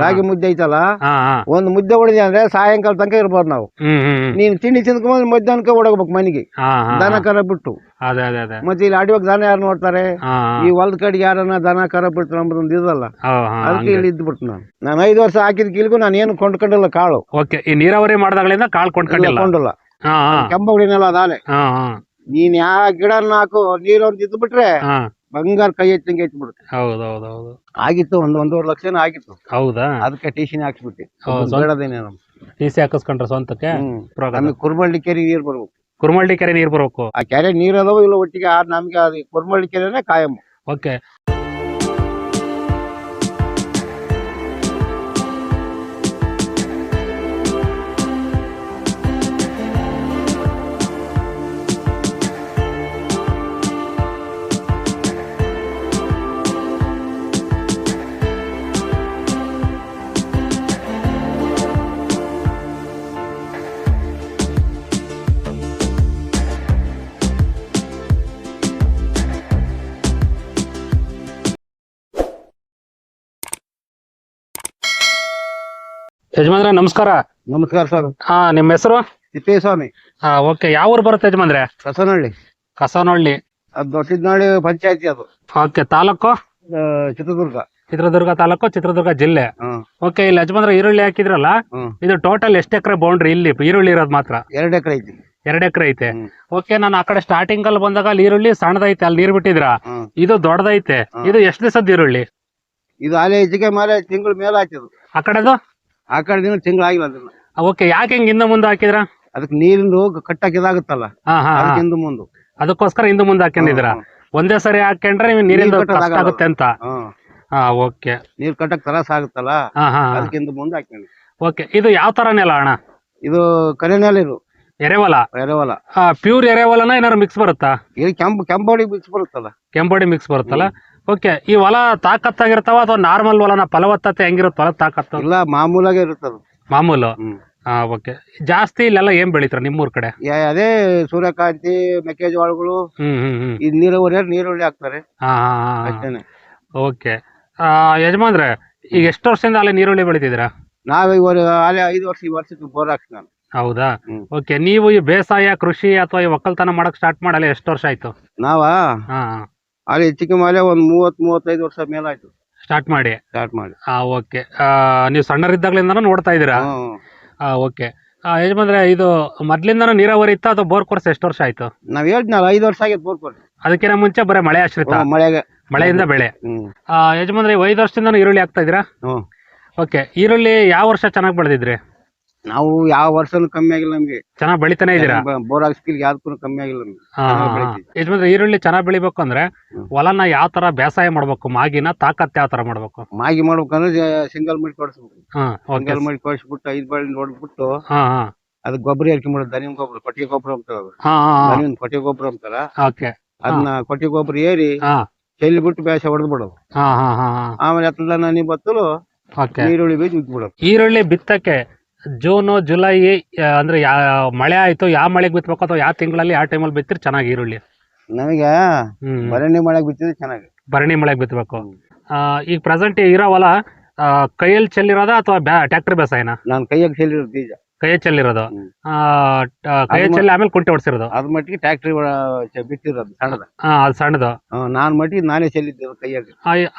ರಾಗಿ ಮುದ್ದೆ ಐತಲ್ಲ? ಒಂದು ಮುದ್ದೆ ಹೊಡೆದಿ ಅಂದ್ರೆ ಸಾಯಂಕಾಲ ತನಕ ಇರ್ಬೋದು ನಾವು. ನೀನ್ ತಿಂಡಿ ತಿನ್ಕೊಂಡ್ ಮಧ್ಯಾಹ್ನಕ್ಕೆ ಓಡೋಗ್ಬೇಕು ಮನೆಗೆ. ದನ ಕರ ಬಿಟ್ಟು. ಮತ್ತೆ ಇಲ್ಲಿ ಅಡಿವಾಗ ದನ ಯಾರು ನೋಡ್ತಾರೆ? ಈ ಹೊಲದ ಕಡೆಗೆ ಯಾರನ್ನ ದನ ಕರ ಬಿಟ್ಟು ನಮ್ದೊಂದು ಇದಲ್ಲ ಅದಕ್ಕೆ ಇಲ್ಲಿ ಇದ್ಬಿಟ್ಟು ನಾನು. ನಾನು ಐದು ವರ್ಷ ಹಾಕಿದ ಕೀಲ್ಗೂ ನಾನು ಏನು ಕೊಂಡ್ಕೊಂಡಿಲ್ಲ ಕಾಳು. ಓಕೆ ಈ ನೀರಾವರಿ ಮಾಡಿದಾಗಳಿಂದ ಕಾಳು ಕೊಂಡ್ಕೊಂಡಿಲ್ಲ? ಕೊಂಡಿಲ್ಲ. ಕೆಂಬಗಳಿನೆಲ್ಲ ಅದಾನೆ. ನೀನ್ ಯಾವ ಗಿಡನ ಹಾಕು ನೀರು ಅಂತ ಇದ್ದು ಬಿಟ್ರೆ ಬಂಗಾರ ಕೈ ಎತ್ತಂಗೆ ಎತ್ಬಿಡುತ್ತೆ ಹೌದು ಹೌದು ಹೌದು ಆಗಿತ್ತು ಒಂದ್ ಒಂದೂವರೆ ಲಕ್ಷನ ಆಗಿತ್ತು. ಹೌದಾ? ಅದಕ್ಕೆ ಟಿ ಸಿ ಹೌದು, ಬೇಡದೇನೆ ನಮ್ಗೆ. ಟಿ ಸಿ ಹಾಕಿಸ್ಕೊಂಡ್ರೆ ಸ್ವಂತಕ್ಕೆ ಹ್ಮ್. ನಮಗೆ ಕುರ್ಮಳ್ಳಿ ಕೆರೆ ನೀರು ಬರ್ಬೇಕು. ಕುರುಮಳ್ಳಿ ಕೆರೆ ನೀರ್ ಬರ್ಬೇಕು. ಆ ಕೆರೆ ನೀರ್ ಅದಾವ ಇಲ್ಲ ಒಟ್ಟಿಗೆ ಆ ನಮ್ಗೆ ಅದು ಕುರ್ಮಳ್ಳಿ ಕೆರೆನೇ ಕಾಯಂ. ಓಕೆ. ಯಜಮಾನ್ರೆ ನಮಸ್ಕಾರ. ನಮಸ್ಕಾರ ಸರ್. ಹಾ ನಿಮ್ಮ ಹೆಸರು? ತಿಪ್ಪೇಸ್ವಾಮಿ. ಹಾ ಓಕೆ. ಯಾವ ಊರು ಬರುತ್ತೆ ಯಜಮಾನ್ರೆ? ಕಸನಹಳ್ಳಿ. ಕಸನಹಳ್ಳಿ. ಅದು ದೊಡ್ಡನಾಳಿ ಪಂಚಾಯತಿ ಅದು. ಓಕೆ ತಾಲೂಕು? ಆ, ಚಿತ್ರದುರ್ಗ. ಚಿತ್ರದುರ್ಗ ತಾಲೂಕು ಚಿತ್ರದುರ್ಗ ಜಿಲ್ಲೆ. ಹ್ಮ್ ಓಕೆ ಇಲ್ಲಿ ಯಜಮಾನ್ರೆ ಈರುಳ್ಳಿ ಹಾಕಿದ್ರಲ್ಲ? ಹ್ಮ್. ಇದು ಟೋಟಲ್ ಎಷ್ಟು ಎಕರೆ ಬೌಂಡ್ರಿ ಇಲ್ಲಿ? ಈರುಳ್ಳಿ ಇರೋದು ಮಾತ್ರ? ಎರಡ್ ಎಕರೆ ಐತಿ. ಎರಡ್ ಎಕರೆ ಐತೆ. ಹ್ಮ್. ಓಕೆ ನಾನು ಆ ಕಡೆ ಸ್ಟಾರ್ಟಿಂಗ್ ಅಲ್ಲಿ ಬಂದಾಗ ಅಲ್ಲಿ ಈರುಳ್ಳಿ ಸಣ್ಣದೈತೆ ಅಲ್ಲಿ ನೀರ್ ಬಿಟ್ಟಿದ್ರ ಹ್ಮ್. ಇದು ದೊಡ್ಡದೈತೆ. ಇದು ಎಷ್ಟು ದಿವಸದ ಈರುಳ್ಳಿ? ಇದು ಅಲೆ ಹೆಚ್ಚಿಗೆ ಮೇಲೆ ತಿಂಗಳ ಮೇಲೆ ಹಾಕಿದ್ರು ಆ ಕಡೆದು? ಆ ಕಡೆ ತಿಂಗಳು ಆಗಿಲ್ಲ ಅದನ್ನ ಓಕೆ ಯಾಕೆ ಹಿಂಗ್ ಹಿಂದೆ ಮುಂದೆ ಹಾಕಿದ್ರ? ಅದಕ್ಕೆ ನೀರಿಂದು ಕಟ್ಟಕ್ಕೆ ಇದಾಗುತ್ತಲ್ಲ ಹಾ ಮುಂದೆ ಹಾ. ಅದಕ್ಕೆ ಹಿಂದು ಮುಂದು. ಅದಕ್ಕೋಸ್ಕರ ಹಿಂದೆ ಮುಂದೆ ಹಾಕೊಂಡಿದ್ರ ಒಂದೇ ಸರಿ ಹಾಕೊಂಡ್ರೆ ನೀವು ನೀರಿಂದ ಕಷ್ಟ ಆಗುತ್ತೆ ಅಂತ. ಹ್ಮ್. ಹಾ ಓಕೆ ನೀರ್ ಕಟ್ಟಕ್ ತ್ರಾಸ ಆಗುತ್ತಲ್ಲ? ಹಾ ಹಾ ಅದಕ್ಕೆ ಹಿಂದೆ ಮುಂದೆ ಹಾಕೊಂಡಿ ಓಕೆ ಇದು ಯಾವ ತರ ನೆಲ ಅಣ್ಣ? ಇದು ಕರೆನೆಲ್ಲ ಇದು. ಎರೆವಲ? ಎರೆವಲ. ಪ್ಯೂರ್ ಎರೆವಲನ ಏನಾದ್ರು ಮಿಕ್ಸ್ ಬರುತ್ತಾ? ಇದು ಕೆಂಪು ಕೆಂಪೋಡಿ ಮಿಕ್ಸ್ ಬರುತ್ತಲ್ಲ. ಕೆಂಪೋಡಿ ಮಿಕ್ಸ್ ಬರುತ್ತಲ್ಲ? ಓಕೆ ಈ ಹೊಲ ತಾಕತ್ತಾಗಿರ್ತಾವ ಅಥವಾ ನಾರ್ಮಲ್ ಹೊಲನ ಫಲವತ್ತತೆ ಹೆಂಗಿರುತ್ತೆ ಹೊಲ ತಾಕತ್ತು? ಇಲ್ಲ ಮಾಮೂಲಾಗೆ ಇರುತ್ತದು. ಮಾಮೂಲು? ಹಾ ಓಕೆ. ಜಾಸ್ತಿ ಇಲ್ಲೆಲ್ಲ ಏನ್ ಬೆಳಿತಾರ ನಿಮ್ಮೂರ್ ಕಡೆ? ಯಾ- ಅದೇ ಸೂರ್ಯಕಾಂತಿ ಮೆಕ್ಕೆಜೋಳಗಳು ಹ್ಮ್ ಹ್ಮ್ ಹ್ಮ್. ಈ ನೀರಾವರಿ ನೀರುಳ್ಳಿ ಹಾಕ್ತಾರೆ. ಹಾ ಅಷ್ಟೇನೆ. ಓಕೆ. ಯಜಮಾನ್ರೆ ಈಗ ಎಷ್ಟು ವರ್ಷದಿಂದ ಅಲ್ಲಿ ನೀರುಳ್ಳಿ ಬೆಳಿತಿದ್ದೀರಾ? ನಾವ್ ಅಲ್ಲೇ ಐದು ವರ್ಷ ಈ ವರ್ಷಕ್ಕೆ ಬೋರ್ ಹಾಕ್ಸಿ ನಾನು. ಹೌದಾ? ಹ್ಮ್. ಓಕೆ ನೀವು ಈ ಬೇಸಾಯ ಕೃಷಿ ಅಥವಾ ಈ ಒಕ್ಕಲ್ತನ ಮಾಡಕ್ ಸ್ಟಾರ್ಟ್ ಮಾಡಲ್ಲ ಎಷ್ಟು ವರ್ಷ ಆಯ್ತು? ನಾವ? ಹಾ. ಅಲ್ಲಿ ಹೆಚ್ಚಿಗೆ ಮೇಲೆ ಒಂದ್ ಮೂವತ್ ಮೂವತ್ತೈದು ವರ್ಷ ಮೇಲಾಯ್ತು. ಸ್ಟಾರ್ಟ್ ಮಾಡಿ. ಸ್ಟಾರ್ಟ್ ಮಾಡಿ. ಆ ಓಕೆ. ನೀವು ಸಣ್ಣರಿದ್ದಾಗ್ಲಿಂದ ನೋಡ್ತಾ ಇದ್ದೀರಾ? ಹ್ಮ್. ಹಾ ಓಕೆ. ಯಜಮಾನ್ರೆ ಇದು ಮೊದ್ಲಿಂದನೂ ನೀರಾವರಿ ಇತ್ತ ಅಥವಾ ಬೋರ್ ಕೋರ್ಸ್ ಎಷ್ಟು ವರ್ಷ ಆಯ್ತು? ನಾವ್ ಹೇಳಿದ್ನಲ್ಲ ಐದು ವರ್ಷ ಆಗಿತ್ತು ಬೋರ್ ಕೋರ್ಸ್. ಅದಕ್ಕಿಂತ ಮುಂಚೆ ಬರೀ ಮಳೆ ಆಶ್ರಿತ. ಮಳೆಗೆ. ಮಳೆಯಿಂದ ಬೆಳೆ. ಹ್ಮ್. ಆ, ಯಜಮಾನ್ರೆ ಐದು ವರ್ಷದಿಂದ ಈರುಳ್ಳಿ ಹಾಕ್ತಾ ಇದ್ದೀರಾ? ಹ್ಮ್. ಓಕೆ. ಈರುಳ್ಳಿ ಯಾವ ವರ್ಷ ಚೆನ್ನಾಗಿ ಬೆಳೆದಿದ್ರಿ? ನಾವು ಯಾವ ವರ್ಷನೂ ಕಮ್ಮಿ ಆಗಿಲ್ಲ ನಮ್ಗೆ. ಚೆನ್ನಾಗಿ ಬೆಳಿತಾನೆ ಇದ್ದೀರಾ? ಬ- ಬೋರ್ ಹಾಕ್ಸ್ಕಿಲ್ ಯಾವ್ದಕ್ಕೂ ಕಮ್ಮಿ ಆಗಿಲ್ಲ ನಮ್ಗೆ. ಚೆನ್ನಾಗ್. ಬೆಳಿತೀವಿ. ಯಜಮಾನ್ರೆ ಈರುಳ್ಳಿ ಚೆನ್ನಾಗಿ ಬೆಳಿಬೇಕು ಅಂದ್ರೆ. ಹೊಲನ ಯಾವ ತರ ಬೇಸಾಯ ಮಾಡ್ಬೇಕು ಮಾಗಿನ ತಾಕತ್ ಯಾವ ತರ ಮಾಡ್ಬೇಕು? ಮಾಗಿ ಮಾಡ್ಬೇಕಂದ್ರೆ ಸಿಂಗಲ್ ಮಾಡಿ ಕೊಡಿಸ್ಬೇಕು. ಹಾ ಓಕೆ. ಸಿಂಗಲ್ ಮಡಿ ಕೊಡಿಸ್ಬಿಟ್ಟು ಐದ್ ಬಳ್ಳಿ ನೋಡ್ಬಿಟ್ಟು ಹಾ ಹಾ. ಅದಕ್ಕೆ ಗೊಬ್ಬರ ಹಾಕಿ ಮಾಡೋದು ಧನಿಯ ಗೊಬ್ಬರ ಕೊಟ್ಟಿಗೆ ಗೊಬ್ಬರ ಅಂತಾರ ಹಾ ಕೊಟ್ಟಿಗೆ ಗೊಬ್ಬರ ಅಂತಾರ. ಓಕೆ. ಅದನ್ನ ಕೊಟ್ಟಿಗೆ ಗೊಬ್ಬರ ಏರಿ ಹಾ. ಚೆಲ್ಲಿ ಬಿಟ್ಟು ಬೇಸ ಹೊಡೆದ್ ಬಿಡೋದು. ಹಾ ಹಾ ಹಾ ಹಾ. ಆಮೇಲೆ ಹತ್ತದ ನನಿ ಬತ್ತಲು ಓಕೆ. ನೀರುಳ್ಳಿ ಬೀಜ ಬಿತ್ಬಿಡೋದು. ಈರುಳ್ಳಿ ಬಿತ್ತಕ್ಕೆ ಜೂನು ಜುಲೈ ಅಂದರೆ ಯಾ ಮಳೆ ಆಯ್ತು ಯಾವ ಮಳೆಗೆ ಬಿತ್ತಬೇಕು ಅಥವಾ ಯಾವ ತಿಂಗಳಲ್ಲಿ ಯಾವ ಟೈಮಲ್ಲಿ ಬಿತ್ತಿರಿ ಚೆನ್ನಾಗಿ ಈರುಳ್ಳಿ? ನಮಗೆ ಹ್ಮ್. ಬರಣಿ ಮಳೆಗೆ ಬಿತ್ತಿದ್ರೆ ಚೆನ್ನಾಗಿ. ಭರಣಿ ಮಳೆಗೆ ಬಿತ್ತಬೇಕು. ಈಗ ಪ್ರೆಸೆಂಟ್ ಇರೋ ಹೊಲ ಆ, ಕೈಯಲ್ಲಿ ಚೆಲ್ಲಿರೋದ ಅಥವಾ ಟ್ರ್ಯಾಕ್ಟರ್ ಬೇಸಾಯನ? ನಾನು ಕೈಯಾಗ ಚೆಲ್ಲಿರೋದು ಬೀಜ. ಕೈಯಲ್ಲಿ ಚೆಲ್ಲಿರೋದು ಅದು ಚೆಲ್ಲಿ ಆಮೇಲೆ ಕುಂಟೆ ಹೊಡ್ಸಿರೋದು. ಅದ್ ಮಟ್ಟಿಗೆ ಟ್ಯಾಕ್ಟ್ರಿ ಬಿಟ್ಟಿರೋದು ಸಣ್ಣದ. ಹಾ ಅದು ಸಣ್ಣದು. ನಾನ್ ಮಟ್ಟಿಗೆ ನಾನೇ ಚೆಲ್ಲಿದ್ದೆ ಕೈಯಾಗ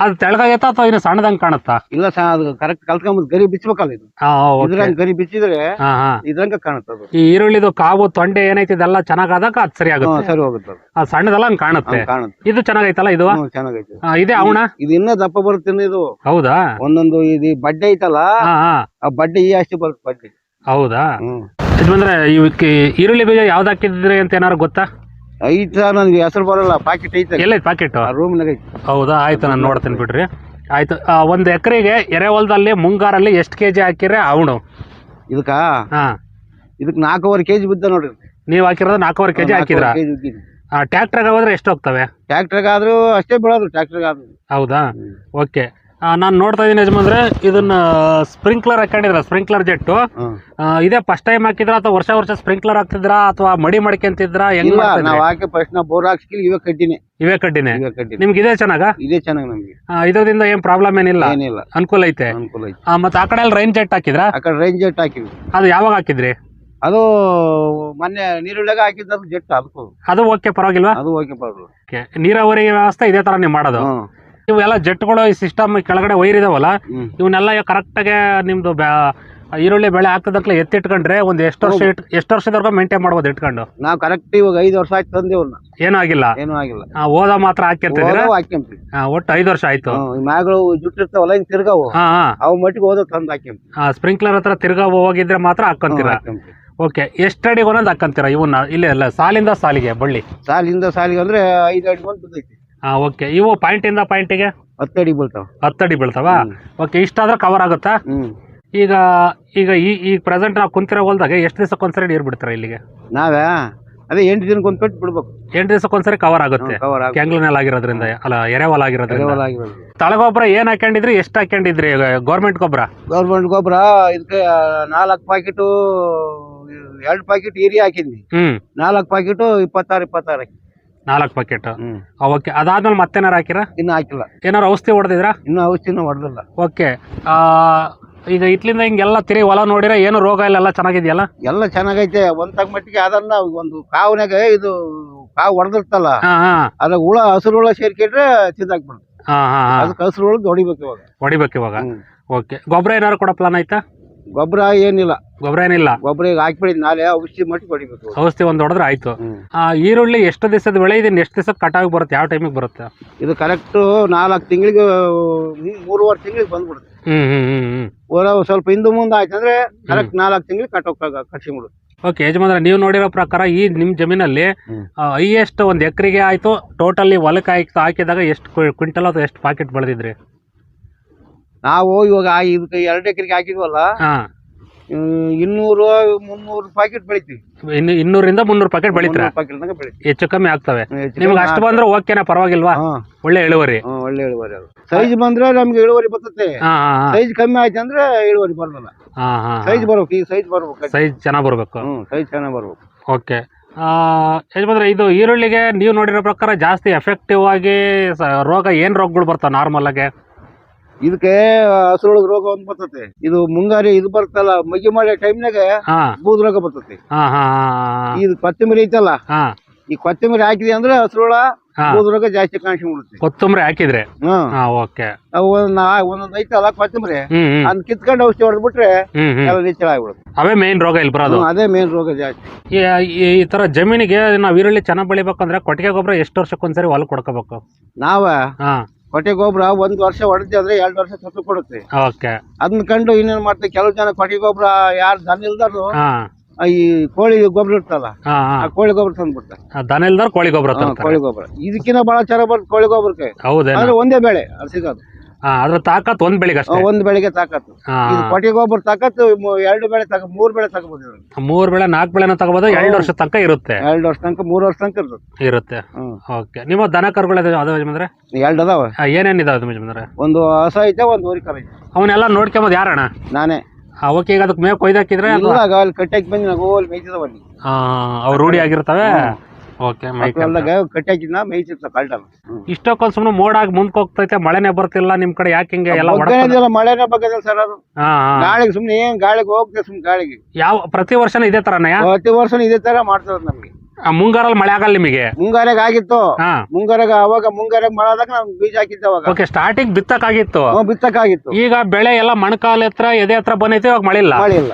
ಅದು ತೆಳಗಾಗೈತಾ ಅಥವಾ ಇನ್ನು ಸಣ್ಣದಂಗ್ ಕಾಣುತ್ತಾ? ಇಲ್ಲ ಸಹ ಅದು ಕರೆಕ್ಟ್ ಕಲ್ತ್ಕೊಂಬಂದ್ ಗರಿ ಬಿಚ್ಚಬೇಕಲ್ಲ ಇದು. ಇದ್ರಂಗ ಗರಿ ಬಿಚ್ಚಿದ್ರೆ ಇದ್ರಂಗ ಕಾಣುತ್ತೆ ಈ ಈರುಳ್ಳಿದು ಕಾವು ತೊಂಡೆ ಏನೈತಿ ಇದೆಲ್ಲ ಚೆನ್ನಾಗಾದಾಗ ಅದು ಸರಿ ಆಗುತ್ತೆ. ಸರಿ ಹೋಗುತ್ತೆ ಆ ಸಣ್ಣದಲ್ಲ ಹಂಗೆ ಕಾಣುತ್ತೆ. ಇದು ಚೆನ್ನಾಗೈತಲ್ಲ ಇದು? ಚೆನ್ನಾಗೈತೆ. ಇದೆ ಅವಣ? ಇದು ಇನ್ನೂ ದಪ್ಪ ಬರುತ್ತೆ ಇದು. ಹೌದಾ? ಒಂದೊಂದು ಇದು ಬಡ್ಡೆ ಐತಲ್ಲ ಆ ಬಡ್ಡೆ ಈ ಅಷ್ಟು ಬರುತ್ತೆ ಬಡ್ಡೆ. ಹೌದಾ? ಹ್ಮ್. ಯಜಮಾನ್ರೆ ಇವಕ್ಕೆ ಈರುಳ್ಳಿ ಬೀಜ ಯಾವ್ದು ಹಾಕಿದ್ರಿ ಅಂತ ಏನಾರು ಗೊತ್ತಾ? ಐತ ನನ್ಗೆ ಹೆಸರು ಬರಲ್ಲ ಪಾಕೆಟ್ ಐತೆ ಎಲ್ಲ ಪಾಕೆಟ್ ಆ ರೂಮ್ನಾಗ ಐತಿ. ಹೌದಾ? ಆಯ್ತು ನಾನು ನೋಡ್ತೀನಿ ಬಿಡ್ರಿ. ಆಯ್ತು ಆ, ಒಂದು ಎಕರೆಗೆ ಎರೆಹೊಲದಲ್ಲಿ ಮುಂಗಾರಲ್ಲಿ ಎಷ್ಟು ಕೆ ಜಿ ಹಾಕಿದ್ರೆ ಅವನು? ಇದಕ್ಕ? ಹಾ. ಇದಕ್ ನಾಲ್ಕೂವರೆ ಕೆಜಿ ಬಿದ್ದ ನೋಡ್ರಿ. ನೀವು ಹಾಕಿರೋದು ನಾಲ್ಕೂವರೆ ಕೆ ಹಾಕಿದ್ರ? ಕೆಜಿ ಬಿದ್ದಿದೆ. ಟ್ಯಾಕ್ಟ್ರಾಗ ಹೋದ್ರೆ ಎಷ್ಟು ಹೋಗ್ತವೆ? ಟ್ರ್ಯಾಕ್ಟರ್ಗಾದ್ರೂ ಅಷ್ಟೇ ಬೀಳೋದು ಟ್ರ್ಯಾಕ್ಟರ್ಗಾದ್ರು ಹೌದಾ? ಓಕೆ. ನಾನು ನೋಡ್ತಾ ಇದ್ದೀನಿ ಯಜಮಾನ್ರೆ ಇದನ್ನ ಸ್ಪ್ರಿಂಕ್ಲರ್ ಹಾಕೊಂಡಿದ್ರ ಸ್ಪ್ರಿಂಕ್ಲರ್ ಜೆಟ್ಟು. ಇದೇ ಫಸ್ಟ್ ಟೈಮ್ ಹಾಕಿದ್ರ ಅಥವಾ ವರ್ಷ ವರ್ಷ ಸ್ಪ್ರಿಂಕ್ಲರ್ ಹಾಕ್ತಿದ್ರ ಅಥವಾ ಮಡಿ ಮಡ್ಕೊಂತಿದ್ರ ಹೆಂಗ್ ಇಲ್ಲ? ನಾವ್ ಹಾಕಿ ಫಸ್ಟ್ ನಾವು ಬೋರ್ ಹಾಕ್ಸ್ಕಿಲ್ ಇವೇ ಕಡ್ಡಿನೇ. ಇವೇ ಕಡ್ಡಿನೇ? ಇವೇ ಕಡ್ಡಿನೇ. ನಿಮ್ಗೆ ಇದೇ ಚೆನ್ನಾಗ? ಇದೇ ಚೆನ್ನಾಗಿ ನಮ್ಗೆ. ಇದರಿಂದ ಏನ್ ಪ್ರಾಬ್ಲಮ್ ಏನಿಲ್ಲ? ಏನಿಲ್ಲ. ಅನುಕೂಲ ಐತೆ? ಅನುಕೂಲ ಐತಿ. ಆ, ಮತ್ತೆ ಆ ಕಡೆ ರೈನ್ ಜೆಟ್ ಹಾಕಿದ್ರ? ಆ ಕಡೆ ರೇಂಜ್ ಜೆಟ್ ಹಾಕಿವಿ ಅದು ಯಾವಾಗ ಹಾಕಿದ್ರಿ? ಅದು ಮೊನ್ನೆ ನೀರುಳ್ಳಾಗ ಹಾಕಿದ್ದು ಜೆಟ್ ಅದಕ್ಕೂ. ಅದು ಓಕೆ ಪರವಾಗಿಲ್ವಾ? ಅದು ಓಕೆ ಪರ್ವಾಗಿಲ್ಲ. ನೀರಾವರಿ ವ್ಯವಸ್ಥೆ ಇದೇ ತರ ನೀವು ಮಾಡೋದು? ಹ್ಮ್ ಇವೆಲ್ಲ ಜೆಟ್ಗಳು ಈ ಸಿಸ್ಟಮ್ ಕೆಳಗಡೆ ವೈರ್ ಇದಾವಲ್ಲ ಇವನ್ನೆಲ್ಲ ಕರೆಕ್ಟಾಗಿ ನಿಮ್ದು ಈರುಳ್ಳಿ ಬೆಳೆ ಹಾಕದಕ್ಲೆ ಎತ್ತಿಟ್ಕೊಂಡ್ರೆ ಒಂದು ಎಷ್ಟು ವರ್ಷ ಇಟ್ ಎಷ್ಟು ವರ್ಷದವರೆಗೂ ಮೇಂಟೈನ್ ಮಾಡ್ಬೋದು ಇಟ್ಕೊಂಡು? ನಾವು ಕರೆಕ್ಟ್ ಇವಾಗ ಐದು ವರ್ಷ ಆಯ್ತು ತಂದೇವ್ನ ಏನೂ ಆಗಿಲ್ಲ? ಏನೂ ಆಗಿಲ್ಲ. ಓದ ಮಾತ್ರ ಹಾಕಿರ್ತೀವಿ ಹಾಕ್ಯಂತೀವಿ ಒಟ್ಟು ಐದು ವರ್ಷ ಆಯ್ತು. ಮ್ಯಾಗಳು ಜುಟ್ಟಿರ್ತಾವಲ್ಲ ಹಿಂಗ್ ತಿರ್ಗಾವು. ಅವು ಮಟ್ಟಿಗೆ ಓದೋ ತಂದು ಹಾಕ್ಯಂತೀವಿ ಸ್ಪ್ರಿಂಕ್ಲರ್ ಹತ್ರ ತಿರ್ಗಾ ಹೋಗಿದ್ರೆ ಮಾತ್ರ ಹಾಕೊಂತೀರ ಓಕೆ ಎಷ್ಟು ಅಡಿಗೆ ಒಂದೊಂದು ಹಾಕೊಂತೀರಾ ಇವನ್ನ? ಇಲ್ಲೇ ಅಲ್ಲ ಸಾಲಿಂದ ಸಾಲಿಗೆ ಬಳ್ಳಿ. ಸಾಲಿಂದ ಸಾಲಿಗೆ ಅಂದ್ರೆ ಐದು ಅಡಿಗೆ ಒಂದು ಬಿದ್ದೈತಿ. ಹಾ ಓಕೆ ಇವು ಪಾಯಿಂಟಿಂದ ಪಾಯಿಂಟಿಗೆ ಹತ್ತು ಅಡಿ ಬೀಳ್ತಾವ. ಹತ್ತು ಅಡಿ ಬೀಳ್ತಾವ? ಹ್ಮ್. ಓಕೆ ಇಷ್ಟಾದ್ರೆ ಕವರ್ ಆಗುತ್ತಾ? ಹ್ಮ್. ಈಗ ಈಗ ಈ ಈಗ ಪ್ರೆಸೆಂಟ್ ನಾವು ಕುಂತಿರೋ ಹೊಲ್ದಾಗ ಎಷ್ಟು ದಿವಸಕ್ಕೊಂದ್ಸರಿ ನೀರು ಬಿಡ್ತಾರೆ ಇಲ್ಲಿಗೆ? ನಾವೇ? ಅದೇ ಎಂಟು ದಿನಕ್ಕೆ ಒಂದು ಪೆಟ್ಟು ಬಿಡ್ಬೇಕು. ಎಂಟು ದಿವಸಕ್ಕೊಂದ್ಸರಿ ಕವರ್ ಆಗುತ್ತೆ. ಕ್ಯಾಂಗ್ಲನೆಲ್ ಆಗಿರೋದ್ರಿಂದ ಅಲ್ಲ ಎರೆಹೊಲ ಆಗಿರೋದ್ರಿಂದ. ಆಗಿರೋದು ತಳಗೊಬ್ಬರ ಏನ್ ಹಾಕೊಂಡಿದ್ರಿ ಎಷ್ಟು ಹಾಕೊಂಡಿದ್ರಿ ಗೌರ್ಮೆಂಟ್ ಗೊಬ್ಬರ ಗೌರ್ಮೆಂಟ್ ಗೊಬ್ಬರ ಇದಕ್ಕೆ ನಾಲ್ಕು ಪ್ಯಾಕೆಟು ಎರಡು ಪ್ಯಾಕೆಟ್ ಏರಿಯಾ ಹಾಕಿದ್ವಿ. ಹ್ಮ್. ನಾಲ್ಕು ಪ್ಯಾಕೆಟು ಇಪ್ಪತ್ತಾರು ಇಪ್ಪತ್ತಾರು ಹಾಕಿ ನಾಲ್ಕು ಪ್ಯಾಕೆಟ್ ಓಕೆ ಅದಾದ್ಮೇಲೆ ಮತ್ತೇನಾರು ಹಾಕಿರಾ? ಇನ್ನು ಹಾಕಿಲ್ಲ. ಏನಾರು ಔಷಧಿ ಹೊಡೆದಿದ್ರಾ? ಇನ್ನೂ ಔಷಧಿನೂ ಹೊಡೆದಿಲ್ಲ. ಓಕೆ. ಈಗ ಇಟ್ಲಿಂದ ಹಿಂಗೆಲ್ಲ ತಿರುಗಿ ಹೊಲ ನೋಡಿರ ಏನು ರೋಗ ಇಲ್ಲ ಎಲ್ಲ ಚೆನ್ನಾಗಿದೆಯಲ್ಲ? ಎಲ್ಲ ಚೆನ್ನಾಗೈತೆ. ಒಂದ್ ತಗ ಮಟ್ಟಿಗೆ ಅದನ್ನ ಒಂದು ಕಾವ್ನಾಗ ಇದು ಕಾವು ಹೊಡೆದಿರ್ತಲ್ಲ ಅದ್ರಾಗ ಹುಳ ಹಸಿರು ಹುಳ ಸೇರ್ಕೊಂಡ್ರೆ ಚಿಂತಾಕ್ಬಿಡ್ತು ಹಾ ಹಾ ಹಾ. ಅದಕ್ಕೆ ಹಸಿರು ಹುಳ ಹೊಡಿಬೇಕು ಇವಾಗ. ಹೊಡಿಬೇಕು ಇವಾಗ. ಓಕೆ. ಗೊಬ್ಬರ ಏನಾರು ಕೊಡೋ ಪ್ಲಾನ್ ಆಯ್ತಾ? ಗೊಬ್ಬರ ಏನಿಲ್ಲ. ಗೊಬ್ಬರ ಏನಿಲ್ಲ. ಗೊಬ್ಬರ ಈಗ ಹಾಕ್ಬಿಡಿದ್ ನಾಳೆ ಔಷಧಿ ಮಟ್ಟಿಗೆ ಹೊಡಿಬೇಕು. ಔಷಧಿ ಒಂದು ಹೊಡೆದ್ರೆ ಆಯ್ತು. ಆ, ಈರುಳ್ಳಿ ಎಷ್ಟು ದಿವಸದ ಬೆಳೆ ಇದನ್ನ ಎಷ್ಟು ದಿವಸಕ್ಕೆ ಕಟಾವಿಗೆ ಬರುತ್ತೆ ಯಾವ ಟೈಮಿಗೆ ಬರುತ್ತೆ? ಇದು ಕರೆಕ್ಟ್ ನಾಲ್ಕು ತಿಂಗಳಿಗೆ ಮೂರುವರೆ ತಿಂಗಳಿಗೆ ಬಂದ್ಬಿಡುತ್ತೆ. ಹ್ಮ್ ಹ್ಮ್ ಹ್ಮ್ ಹ್ಮ್. ಸ್ವಲ್ಪ ಹಿಂದೆ ಮುಂದೆ ಆಯ್ತು ಅಂದ್ರೆ ಕರೆಕ್ಟ್ ನಾಲ್ಕು ತಿಂಗಳಿಗೆ ಕಟ್ಟೋಕ್ ಕಟ್ಸಿ ಬಿಡುತ್ತೆ ಓಕೆ ಯಜಮಾನ್ರ ನೀವು ನೋಡಿರೋ ಪ್ರಕಾರ ಈ ನಿಮ್ಮ ಜಮೀನಲ್ಲಿ ಹ್ಮ್. ಹೈಯೆಸ್ಟ್ ಒಂದು ಎಕರೆಗೆ ಆಯ್ತು ಟೋಟಲಿ ಹೊಲಕ್ಕೆ ಹಾಕಿ ಹಾಕಿದಾಗ ಎಷ್ಟು ಕ್ವಿಂಟಲ್ ಅಥವಾ ಎಷ್ಟು ಪಾಕೆಟ್ ಬೆಳೆದಿದ್ರಿ? ನಾವು ಇವಾಗ ಇದಕ್ಕೆ ಎರಡು ಎಕರೆಗೆ ಹಾಕಿದ್ವಲ್ಲ ಹಾ. ಇನ್ನೂರು ಮುನ್ನೂರು ಪ್ಯಾಕೆಟ್ ಬೆಳಿತೀವಿ. ಇನ್ನು ಇನ್ನೂರಿಂದ ಮುನ್ನೂರು ಪಾಕೆಟ್ ಬೆಳಿತೀರಾ? ಪ್ಯಾಕೆಟ್ ಬೆಳಿತೀವಿ. ಹೆಚ್ಚು ಕಮ್ಮಿ ಆಗ್ತವೆ. ಹೆಚ್ಚು ನಿಮ್ಗೆ ಅಷ್ಟು ಬಂದ್ರೆ ಓಕೆನಾ ಪರವಾಗಿಲ್ವಾ? ಹಾ, ಒಳ್ಳೆ ಇಳುವರಿ. ಒಳ್ಳೆ ಇಳುವರಿ ಅದು. ಸೈಜ್ ಬಂದ್ರೆ ನಮ್ಗೆ ಇಳುವರಿ ಬರ್ತದೆ. ಹಾ ಹಾ ಸೈಜ್ ಕಮ್ಮಿ ಆಯ್ತು ಅಂದ್ರೆ ಇಳುವರಿ ಬರಲ್ಲ. ಹಾ ಹಾ ಸೈಜ್ ಬರ್ಬೇಕು ಈ ಸೈಜ್ ಬರ್ಬೇಕು ಸೈಜ್ ಚೆನ್ನಾಗಿ ಬರ್ಬೇಕು. ಹ್ಮ್ ಸೈಜ್ ಚೆನ್ನಾಗಿ ಬರ್ಬೇಕು. ಓಕೆ ಬಂದ್ರೆ ಇದು ಈರುಳ್ಳಿಗೆ ನೀವು ನೋಡಿರೋ ಪ್ರಕಾರ ಜಾಸ್ತಿ ಎಫೆಕ್ಟಿವ್ ಆಗಿ ಸ- ರೋಗ ಏನ್ ರೋಗಗಳು ಬರ್ತಾವೆ ನಾರ್ಮಲ್ ಆಗಿ? ಇದಕ್ಕೆ ಹಸುರೊಳಗ ರೋಗ ಒಂದ್ ಬರ್ತತೆ. ಇದು ಮುಂಗಾರಿ ಇದು ಬರ್ತಲ್ಲ ಮಗಿ ಮಾಡೋ ಟೈಮ್ನಾಗ ಬೂದ್ ರೋಗ ಬರ್ತತಿ. ಇದು ಕೊತ್ತಂಬರಿ ಐತಲ್ಲ ಈ ಕೊತ್ತಂಬರಿ ಹಾಕಿದೆ ಅಂದ್ರೆ ಹಸುರೊಳ ಬೂದ್ ರೋಗ ಜಾಸ್ತಿ ಕಾಣಿಸ್ಬಿಡುತ್ತೆ ಕೊತ್ತಂಬರಿ ಹಾಕಿದ್ರೆ? ಹಾ. ಓಕೆ. ಒಂದೊಂದ್ ಐತಲ್ಲ ಕೊತ್ತಂಬರಿ ಅದ್ ಕಿತ್ಕೊಂಡು ಔಷಧಿ ಹೊಡೆದ್ಬಿಟ್ರೆ ಎಲ್ಲ ಆಗ್ಬಿಡುತ್ತೆ. ಅವೇ ಮೇನ್ ರೋಗ ಇಲ್ಲಿ ಬರೋದು. ಅದೇ ಮೇನ್ ರೋಗ ಜಾಸ್ತಿ. ಈ ತರ ಜಮೀನಿಗೆ ನಾವ್ ಈರುಳ್ಳಿ ಚೆನ್ನಾಗ್ ಬೆಳಿಬೇಕಂದ್ರೆ ಕೊಟ್ಟಿಗೆ ಗೊಬ್ಬರ ಎಷ್ಟು ವರ್ಷಕ್ಕೊಂದ್ಸರಿ ಹೊಲ ಕೊಡ್ಕೋಬೇಕು? ನಾವ ಹಾ. ಕೊಟ್ಟೆ ಗೊಬ್ಬರ ಒಂದ್ ವರ್ಷ ಹೊಡೆದಿ ಅಂದ್ರೆ ಎರಡ್ ವರ್ಷ ಸತ್ತು ಕೊಡುತ್ತೆ. ಓಕೆ. ಅದನ್ನ ಕಂಡು ಇನ್ನೇನ್ ಮಾಡ್ತಾರೆ? ಕೆಲವು ಜನ ಕೊಟ್ಟೆ ಗೊಬ್ಬರ ಯಾರು ದನ ಇಲ್ದಾರು ಈ ಕೋಳಿ ಗೊಬ್ಬರ ಇರ್ತಲ್ಲ ಆ ಕೋಳಿ ಗೊಬ್ಬರ ತಂದ್ಬಿಡ್ತಾರೆ. ದನ ಇಲ್ದವ್ರು ಕೋಳಿ ಗೊಬ್ಬರ ಕೋಳಿ ಗೊಬ್ಬರ. ಇದಕ್ಕಿಂತ ಬಹಳ ಚೆನ್ನಾಗ್ ಬರುತ್ತೆ ಕೋಳಿ ಗೊಬ್ಬರಕ್ಕೆ. ಆದ್ರೆ ಒಂದೇ ಬೆಳೆ ಅದು ಸಿಗೋದು. ಹಾ ಅದ್ರ ತಾಕತ್ ಒಂದ್ ಬೆಳಿಗ್ಗೆ ಆ, ಅಷ್ಟೇ ಒಂದ್ ಬೆಳಿಗ್ಗೆ ತಾಕತ್. ಇದು ಕೊಟ್ಟೆ ಗೊಬ್ಬರ ತಾಕತ್ತು ಮು- ಎರಡು ಬೆಳೆ ತಕ ಮೂರ್ ಬೆಳೆ ತಗೋಬಹುದು ಇದ್ರಲ್ಲಿ. ಮೂರ್ ಬೆಳೆ ನಾಲ್ಕು ಬೆಳೆನ ತಗೋಬೋದು ಎರಡು ವರ್ಷ ತನಕ ಇರುತ್ತೆ. ಎರಡು ವರ್ಷ ತನಕ ಮೂರ್ ವರ್ಷ ತನಕ ಇರ್ತದೆ. ಇರುತ್ತೆ. ಹ್ಮ್. ಓಕೆ. ನಿಮ್ಮ ದನ ಕರುಗಳು ಅದಾವ ಯಜಮಾನ್ರೆ? ಎರಡು ಅದಾವ. ಏನೇನ್ ಇದಾವೆ ಯಜಮಾನ್ರೆ? ಒಂದು ಹಸ ಐತೆ ಒಂದು ಊರಿ ಕರ ಐತೆ. ಅವನ್ನೆಲ್ಲ ನೋಡ್ಕೊಂಬೋದು ಯಾರಣ್ಣ? ನಾನೇ. ಅವಕ್ಕೆ ಈಗ ಅದಕ್ಕೆ ಮೇವ್ ಕೊಯ್ದಾಕಿದ್ರೆ ಇಲ್ಲ ಅಲ್ಲಿ ಕಟ್ಟಾಕಿ ಬಂದು ನಾವು ಅಲ್ಲಿ ಮೇಯ್ತಿದವ ಅಲ್ಲಿ. ಅವ್ರು ರೂಢಿ ಆಗಿರ್ತವೆ? ಓಕೆ ಮೈ ಹೊಲ್ದಾಗ ಕಟ್ಟಾಕಿದ್ನ ಮುಂದ್ ಇಷ್ಟಕ್ಕೊಂದ್ ಮೋಡಾಗಿ ಮುಂದಕ್ಕೆ ಹೋಗ್ತೈತೆ ಮಳೆನೇ ಬರ್ತಿಲ್ಲ ನಿಮ್ ಕಡೆ ಯಾಕೆ ಹಿಂಗೆ ಎಲ್ಲ ಒಡ ಮಳೆನ ಬಗ್ಗೆ ಸರ್ ಅದು. ಹಾ ಹಾ. ಗಾಳಿಗೆ ಸುಮ್ನೆ ಏನ್ ಗಾಳಿಗೆ ಹೋಗ್ತದೆ ಸುಮ್ನೆ ಗಾಳಿಗೆ. ಯಾವ ಪ್ರತಿ ವರ್ಷನೂ ಇದೇ ತರ ಪ್ರತಿ ವರ್ಷ ಇದೇ ತರ ಮಾಡ್ತಾರ ನಮ್ಗೆ. ಮುಂಗಾರಲ್ಲಿ ಮಳೆ ಆಗಲ್ಲ ನಿಮಗೆ? ಮುಂಗಾರಾಗ ಆಗಿತ್ತು. ಹಾ. ಮುಂಗಾರಾಗ ಅವಾಗ ಮುಂಗಾರಾಗ ಮಳೆ ಆದಾಗ ನಾವು ಬೀಜ ಹಾಕಿದ್ದೆ ಅವಾಗ. ಓಕೆ ಸ್ಟಾರ್ಟಿಂಗ್ ಬಿತ್ತಕ್ಕಾಗಿತ್ತು. ಹ್ಮ್, ಬಿತ್ತಕ್ಕಾಗಿತ್ತು. ಈಗ ಬೆಳೆ ಎಲ್ಲ ಮಣಕಾಲ ಹತ್ರ ಎದೆ ಹತ್ರ ಬಂದೈತೆ ಇವಾಗ ಮಳೆ ಇಲ್ಲ. ಮಳೆ ಇಲ್ಲ.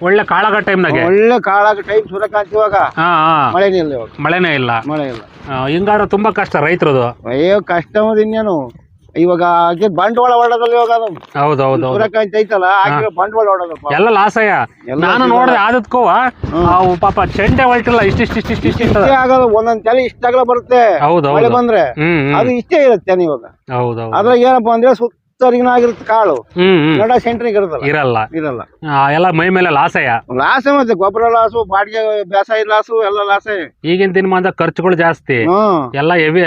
ಒಳ್ಳೆ ಕಾಳಗ ಟೈಮ್ನಾಗೆ ಒಳ್ಳೆ ಕಾಳಾಗ ಟೈಮ್ ಸೂರ್ಯಕಾಂತಿ ಇವಾಗ. ಹಾ ಹಾ. ಮಳೆನೇ ಇಲ್ಲ ಇವಾಗ. ಮಳೆನೇ ಇಲ್ಲ? ಮಳೆ ಇಲ್ಲ. ಆ, ಹಿಂಗಾದ್ರೆ ತುಂಬಾ ಕಷ್ಟ ರೈತರದು. ಅಯ್ಯೋ ಕಷ್ಟ ಅನ್ನೋದು ಇನ್ನೇನು? ಇವಾಗ ಹಾಕಿ ಬಂಡವಾಳ ಹೊಡೋದಲ್ಲ ಇವಾಗ ಅದು? ಹೌದು ಹೌದು ಹೌದು. ಸೂರ್ಯಕಾಂತಿ ಐತಲ್ಲ ಹಾಕಿರೋ ಬಂಡವಾಳ ಹೊಡೋದಪ್ಪ. ಎಲ್ಲ ಲಾಸಯ್ಯ ಎಲ್ಲ ನಾನು ನೋಡಿದೆ ಆದಕ್ಕೂ ಅವು ಪಾಪ ಚೆಂಡೆ ಹೊಲ್ಟಿಲ್ಲ ಇಷ್ಟಿಷ್ಟು ಇಷ್ಟಿಷ್ಟು ಇಷ್ಟಿಷ್ಟು ಇಷ್ಟೇ ಆಗೋದು ಒಂದೊಂದ್ ತಲೆ ಇಷ್ಟಾಗಲ ಬರುತ್ತೆ. ಹೌದು ಮಳೆ ಹೌದು. ಬಂದ್ರೆ ಹ್ಮ್ ಹ್ಮ್. ಅದು ಇಷ್ಟೇ ಇರುತ್ತೆ ಇವಾಗ? ಹೌದು ಹೌದು. ಅದ್ರಾಗ ಏನಪ್ಪಾ ಅಂದ್ರೆ ಸುತ್ತ ಆಗಿರುತ್ತೆ ಕಾಳು. ಹ್ಮ್ ನಡ ಸೆಂಟ್ರಿಗೆ ಇರೋದಲ್ಲ ಇರಲ್ಲ. ಇರಲ್ಲ. ಆ, ಎಲ್ಲ ಮೈ ಮೇಲೆ ಲಾಸಯ್ಯ ಲಾಸೆ ಮತ್ತೆ ಗೊಬ್ಬರ ಲಾಸು ಬಾಡಿಗೆ ಬೇಸಾಯ ಲಾಸು ಎಲ್ಲ ಲಾಸೆ. ಈಗಿನ ದಿನಮಾನದ ಖರ್ಚುಗಳು ಜಾಸ್ತಿ. ಹ್ಮ್. ಎಲ್ಲ ಹೆವಿ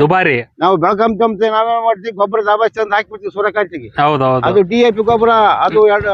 ದುಬಾರಿ. ನಾವು ಬೆಳಕಂ ಕಂಬ್ತೆ ನಾವೇ ಮಾಡ್ತೀವಿ? ಗೊಬ್ಬರ ದಾಬಾಸ್ ತಂದು ಹಾಕ್ಬಿಡ್ತೀವಿ ಸೂರ್ಯಕಾಂತಿಗೆ. ಹೌದೌದು. ಅದು ಡಿ ಎ ಪಿ ಗೊಬ್ಬರ ಅದು ಎರಡ್